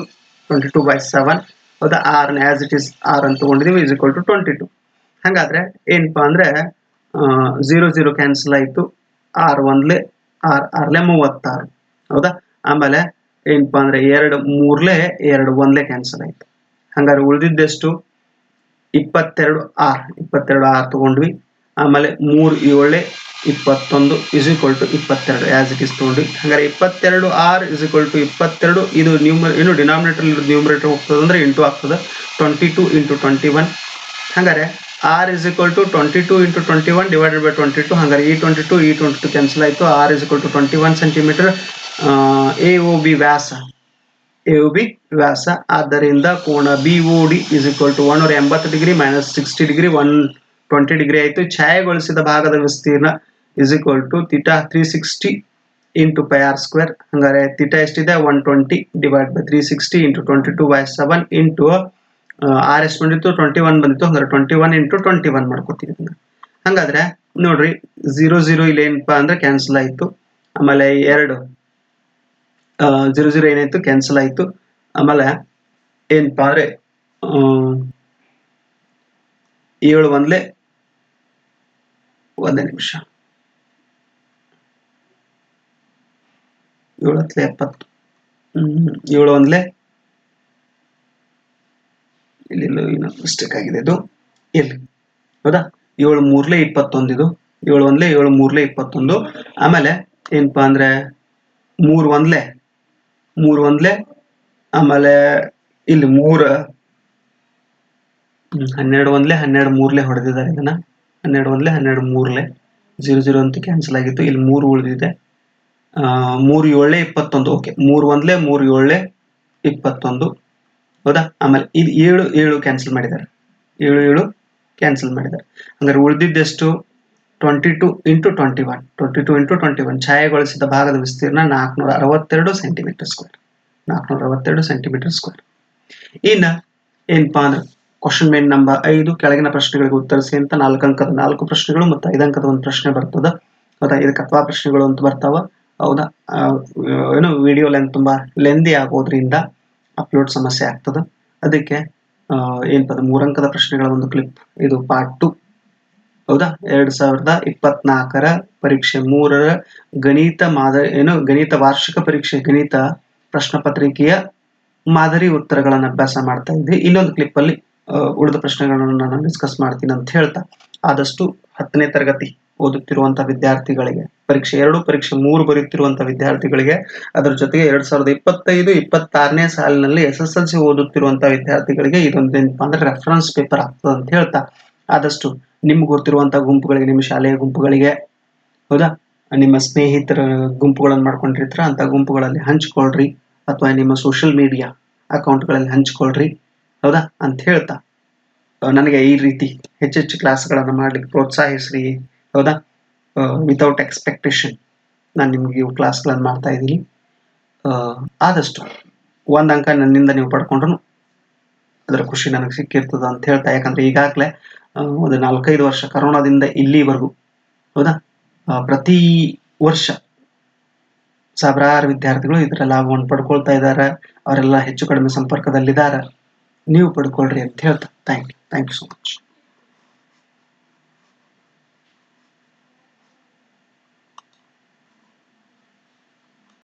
ಟ್ವೆಂಟಿ ಟು ಬೈ ಸೆವೆನ್ ಹೌದಾ r as it is r ಅಂತ ತಗೊಂಡಿದೀವಿ is equal to twenty two ಹಂಗಾದ್ರೆ ಏನಪ್ಪಾ ಅಂದ್ರೆ ಝೀರೋ ಝೀರೋ ಕ್ಯಾನ್ಸಲ್ ಆಯ್ತು. ಆರ್ ಒಂದ್ಲೆ ಆರ್ ಆರ್ಲೆ ಮೂವತ್ತಾರು. ಹೌದಾ? ಆಮೇಲೆ ಏನಪ್ಪಾ ಅಂದ್ರೆ ಎರಡು ಮೂರ್ಲೆ ಎರಡು ಒಂದ್ಲೆ ಕ್ಯಾನ್ಸಲ್ ಆಯ್ತು. ಹಾಗಾದ್ರೆ ಉಳಿದಿದ್ದೆಷ್ಟು? ಇಪ್ಪತ್ತೆರಡು ಆರ್ ಇಪ್ಪತ್ತೆರಡು ಆರ್ ತಗೊಂಡ್ವಿ. ಆಮೇಲೆ ಮೂರು ಏಳೆ ಇಪ್ಪತ್ತೊಂದು ಇಸ್ ಈಕ್ವಲ್ ಟು ಇಪ್ಪತ್ತೆರಡು. ಆಸ್ ಇಟ್ ಇಸ್ ತಗೊಂಡ್ವಿ ಹಂಗಾರೆ ಇಪ್ಪತ್ತೆರಡು ಆರ್ ಇಸ್ ಈಕ್ವಲ್ ಟು ಇಪ್ಪತ್ತೆರಡು. ಇದು ನ್ಯೂಮ ಏನು ಡಿನಾಮಿನೇಟರ್ ನ್ಯೂಮರೇಟರ್ ಹೋಗ್ತದೆ ಅಂದ್ರೆ ಇಂಟು ಆಗ್ತದೆ. Twenty two into twenty one ಹಂಗಾರೆ r is equal to twenty two into twenty one divided by twenty two ಹಂಗಾರೆ ಈ ಟ್ವೆಂಟಿ ಟು ಈ ಟ್ವೆಂಟಿ ಟು ಕ್ಯಾನ್ಸಲ್ ಆಯಿತು. R is equal to twenty one centimetre A O B Vyasa. A O B ವ್ಯಾಸ. ಆದ್ದರಿಂದ ಕೋಣ B O D is equal to one ಎಂಬತ್ತು degree minus sixty degree one twenty degree ಆಯಿತು. ಛಾಯೆಗೊಳಿಸಿದ ಭಾಗದ ವಿಸ್ತೀರ್ಣ is equal to theta three sixty into pi r square ಹಂಗಾರೆ theta ಎಷ್ಟಿದೆ? One twenty divide by three sixty into twenty two by seven into r ಎಷ್ಟು ಬಂದಿತ್ತು? Twenty one ಬಂದಿತ್ತು. ಹಂಗಾರೆ twenty one into twenty one ಮಾಡ್ಕೋತೀವಿ ಹಂಗಾದ್ರೆ ನೋಡ್ರಿ zero zero ಇಲ್ಲಿ ಏನಪ್ಪಾ ಅಂದ್ರೆ ಕ್ಯಾನ್ಸಲ್ ಆಯಿತು. ಆಮೇಲೆ ಎರಡು ಝೀರೋ ಝೀರೋ ಏನಾಯ್ತು? ಕ್ಯಾನ್ಸಲ್ ಆಯಿತು. ಆಮೇಲೆ ಏನಪ್ಪಾ ಅಂದ್ರೆ ಏಳು ಒಂದ್ಲೆ ಒಂದೇ ನಿಮಿಷ. ಏಳತ್ಲೆ ಎಪ್ಪತ್ತು. ಏಳು ಒಂದ್ಲೆ. ಇಲ್ಲಿ ಇನ್ನೂ ಮಿಸ್ಟೇಕ್ ಆಗಿದೆ ಇದು ಇಲ್ಲಿ. ಹೌದಾ? ಏಳು ಮೂರ್ಲೆ ಇಪ್ಪತ್ತೊಂದು ಇದು. ಏಳು ಒಂದ್ಲೆ, ಏಳು ಮೂರ್ಲೆ ಇಪ್ಪತ್ತೊಂದು. ಆಮೇಲೆ ಏನಪ್ಪಾ ಅಂದ್ರೆ ಮೂರ್ ಒಂದ್ಲೆ. ಮೂರ್ ಒಂದ್ಲೆ. ಆಮೇಲೆ ಇಲ್ಲಿ ಮೂರ. ಹನ್ನೆರಡು ಒಂದ್ಲೆ, ಹನ್ನೆರಡು ಮೂರ್ಲೆ ಹೊಡೆದಿದ್ದಾರೆ ಇದನ್ನ. ಹನ್ನೆರಡು ಒಂದ್ಲೆ, ಹನ್ನೆರಡು ಮೂರ್ಲೆ. ಜೀರೋ ಜೀರೋ ಅಂತ ಕ್ಯಾನ್ಸಲ್ ಆಗಿತ್ತು. ಇಲ್ಲಿ ಮೂರು ಉಳಿದಿದೆ. ಮೂರು ಏಳೆ ಇಪ್ಪತ್ತೊಂದು. ಓಕೆ ಮೂರು ಒಂದ್ಲೆ, ಮೂರು ಏಳೆ ಇಪ್ಪತ್ತೊಂದು. ಹೌದಾ? ಆಮೇಲೆ ಇದು ಏಳು ಏಳು ಕ್ಯಾನ್ಸಲ್ ಮಾಡಿದ್ದಾರೆ. ಏಳು ಏಳು ಕ್ಯಾನ್ಸಲ್ ಮಾಡಿದ್ದಾರೆ. ಹಂಗಾರೆ ಉಳಿದಿದ್ದೆಷ್ಟು? Twenty two into twenty one twenty two into twenty one ಛಾಯೆಗೊಳಿಸಿದ ಭಾಗದ ವಿಸ್ತೀರ್ಣ ನಾಲ್ಕುನೂರ ಅರವತ್ತೆರಡು ಸೆಂಟಿಮೀಟರ್ ಸ್ಕ್ವೇರ್ ನಾಲ್ಕುನೂರ ಅರವತ್ತೆರಡು ಸೆಂಟಿಮೀಟರ್ ಸ್ಕ್ವೇರ್ ಇನ್ನ ಏನಪ್ಪಾ ಅಂದ್ರೆ ಕ್ವಶನ್ ಮೇನ್ ನಂಬರ್ ಐದು, ಕೆಳಗಿನ ಪ್ರಶ್ನೆಗಳಿಗೆ ಉತ್ತರಿಸಿ ಅಂತ ನಾಲ್ಕು ಅಂಕದ ನಾಲ್ಕು ಪ್ರಶ್ನೆಗಳು ಮತ್ತು ಐದು ಅಂಕದ ಒಂದು ಪ್ರಶ್ನೆ ಬರ್ತದ. ಹೌದಾ ಇದಕ್ಕೆ ಅಥವಾ ಪ್ರಶ್ನೆಗಳು ಅಂತ ಬರ್ತಾವ. ಹೌದಾ? ಏನು ವಿಡಿಯೋ ಲೆಂತ್ ತುಂಬ ಲೆಂದಿ ಆಗೋದ್ರಿಂದ ಅಪ್ಲೋಡ್ ಸಮಸ್ಯೆ ಆಗ್ತದ. ಅದಕ್ಕೆ ಏನಪ್ಪ ಮೂರಂಕದ ಪ್ರಶ್ನೆಗಳ ಒಂದು ಕ್ಲಿಪ್ ಇದು ಪಾರ್ಟ್ ಟು ಹೌದಾ? ಎರಡು ಸಾವಿರದ ಇಪ್ಪತ್ನಾಲ್ಕರ ಪರೀಕ್ಷೆ ಮೂರರ ಗಣಿತ ಮಾದರಿ, ಏನು, ಗಣಿತ ವಾರ್ಷಿಕ ಪರೀಕ್ಷೆ, ಗಣಿತ ಪ್ರಶ್ನೆ ಪತ್ರಿಕೆಯ ಮಾದರಿ ಉತ್ತರಗಳನ್ನು ಅಭ್ಯಾಸ ಮಾಡ್ತಾ ಇದ್ವಿ. ಇನ್ನೊಂದು ಕ್ಲಿಪ್ ಅಲ್ಲಿ ಉಳಿದ ಪ್ರಶ್ನೆಗಳನ್ನು ನಾನು ಡಿಸ್ಕಸ್ ಮಾಡ್ತೀನಿ ಅಂತ ಹೇಳ್ತಾ, ಆದಷ್ಟು ಹತ್ತನೇ ತರಗತಿ ಓದುತ್ತಿರುವಂತಹ ವಿದ್ಯಾರ್ಥಿಗಳಿಗೆ, ಪರೀಕ್ಷೆ ಎರಡು, ಪರೀಕ್ಷೆ ಮೂರು ಬರೆಯುತ್ತಿರುವಂತಹ ವಿದ್ಯಾರ್ಥಿಗಳಿಗೆ, ಅದರ ಜೊತೆಗೆ ಎರಡ್ ಸಾವಿರದ ಇಪ್ಪತ್ತೈದು, ಇಪ್ಪತ್ತಾರನೇ ಸಾಲಿನಲ್ಲಿ ಎಸ್ ಎಸ್ ಎಲ್ ಸಿ ಓದುತ್ತಿರುವಂತಹ ವಿದ್ಯಾರ್ಥಿಗಳಿಗೆ ಇದೊಂದು ಏನಪ್ಪಾ ಅಂದ್ರೆ ರೆಫರೆನ್ಸ್ ಪೇಪರ್ ಆಗ್ತದೆ ಅಂತ ಹೇಳ್ತಾ, ಆದಷ್ಟು ನಿಮ್ಗೆ ಗೊತ್ತಿರುವಂತಹ ಗುಂಪುಗಳಿಗೆ, ನಿಮ್ಮ ಶಾಲೆಯ ಗುಂಪುಗಳಿಗೆ, ಹೌದಾ? ನಿಮ್ಮ ಸ್ನೇಹಿತರ ಗುಂಪುಗಳನ್ನು ಮಾಡ್ಕೊಂಡಿರ್ತೀರ, ಅಂತ ಗುಂಪುಗಳಲ್ಲಿ ಹಂಚ್ಕೊಳ್ರಿ, ಅಥವಾ ನಿಮ್ಮ ಸೋಷಿಯಲ್ ಮೀಡಿಯಾ ಅಕೌಂಟ್ಗಳಲ್ಲಿ ಹಂಚ್ಕೊಳ್ರಿ. ಹೌದಾ? ಅಂತ ಹೇಳ್ತಾ ನನಗೆ ಈ ರೀತಿ ಹೆಚ್ಚೆಚ್ಚು ಕ್ಲಾಸ್ಗಳನ್ನು ಮಾಡಲಿಕ್ಕೆ ಪ್ರೋತ್ಸಾಹಿಸ್ರಿ, ಹೌದಾ? ವಿತೌಟ್ ಎಕ್ಸ್ಪೆಕ್ಟೇಷನ್ ನಾನು ನಿಮಗೆ ಇವು ಕ್ಲಾಸ್ಗಳನ್ನು ಮಾಡ್ತಾ ಇದ್ದೀನಿ. ಆದಷ್ಟು ಒಂದು ಅಂಕ ನನ್ನಿಂದ ನೀವು ಪಡ್ಕೊಂಡ್ರು ಅದರ ಖುಷಿ ನನಗೆ ಸಿಕ್ಕಿರ್ತದ ಅಂತ ಹೇಳ್ತಾ, ಯಾಕಂದರೆ ಈಗಾಗಲೇ ಒಂದು ನಾಲ್ಕೈದು ವರ್ಷ ಕರೋನಾದಿಂದ ಇಲ್ಲಿವರೆಗೂ, ಹೌದಾ? ಪ್ರತಿ ವರ್ಷ ಸಾವಿರಾರು ವಿದ್ಯಾರ್ಥಿಗಳು ಇದರ ಲಾಭವನ್ನು ಪಡ್ಕೊಳ್ತಾ ಇದ್ದಾರೆ ಅವರೆಲ್ಲ ಹೆಚ್ಚು ಕಡಿಮೆ ಸಂಪರ್ಕದಲ್ಲಿದ್ದಾರೆ. ನೀವು ಪಡ್ಕೊಳ್ರಿ ಅಂತ ಹೇಳ್ತಾರೆ thank you thank you so much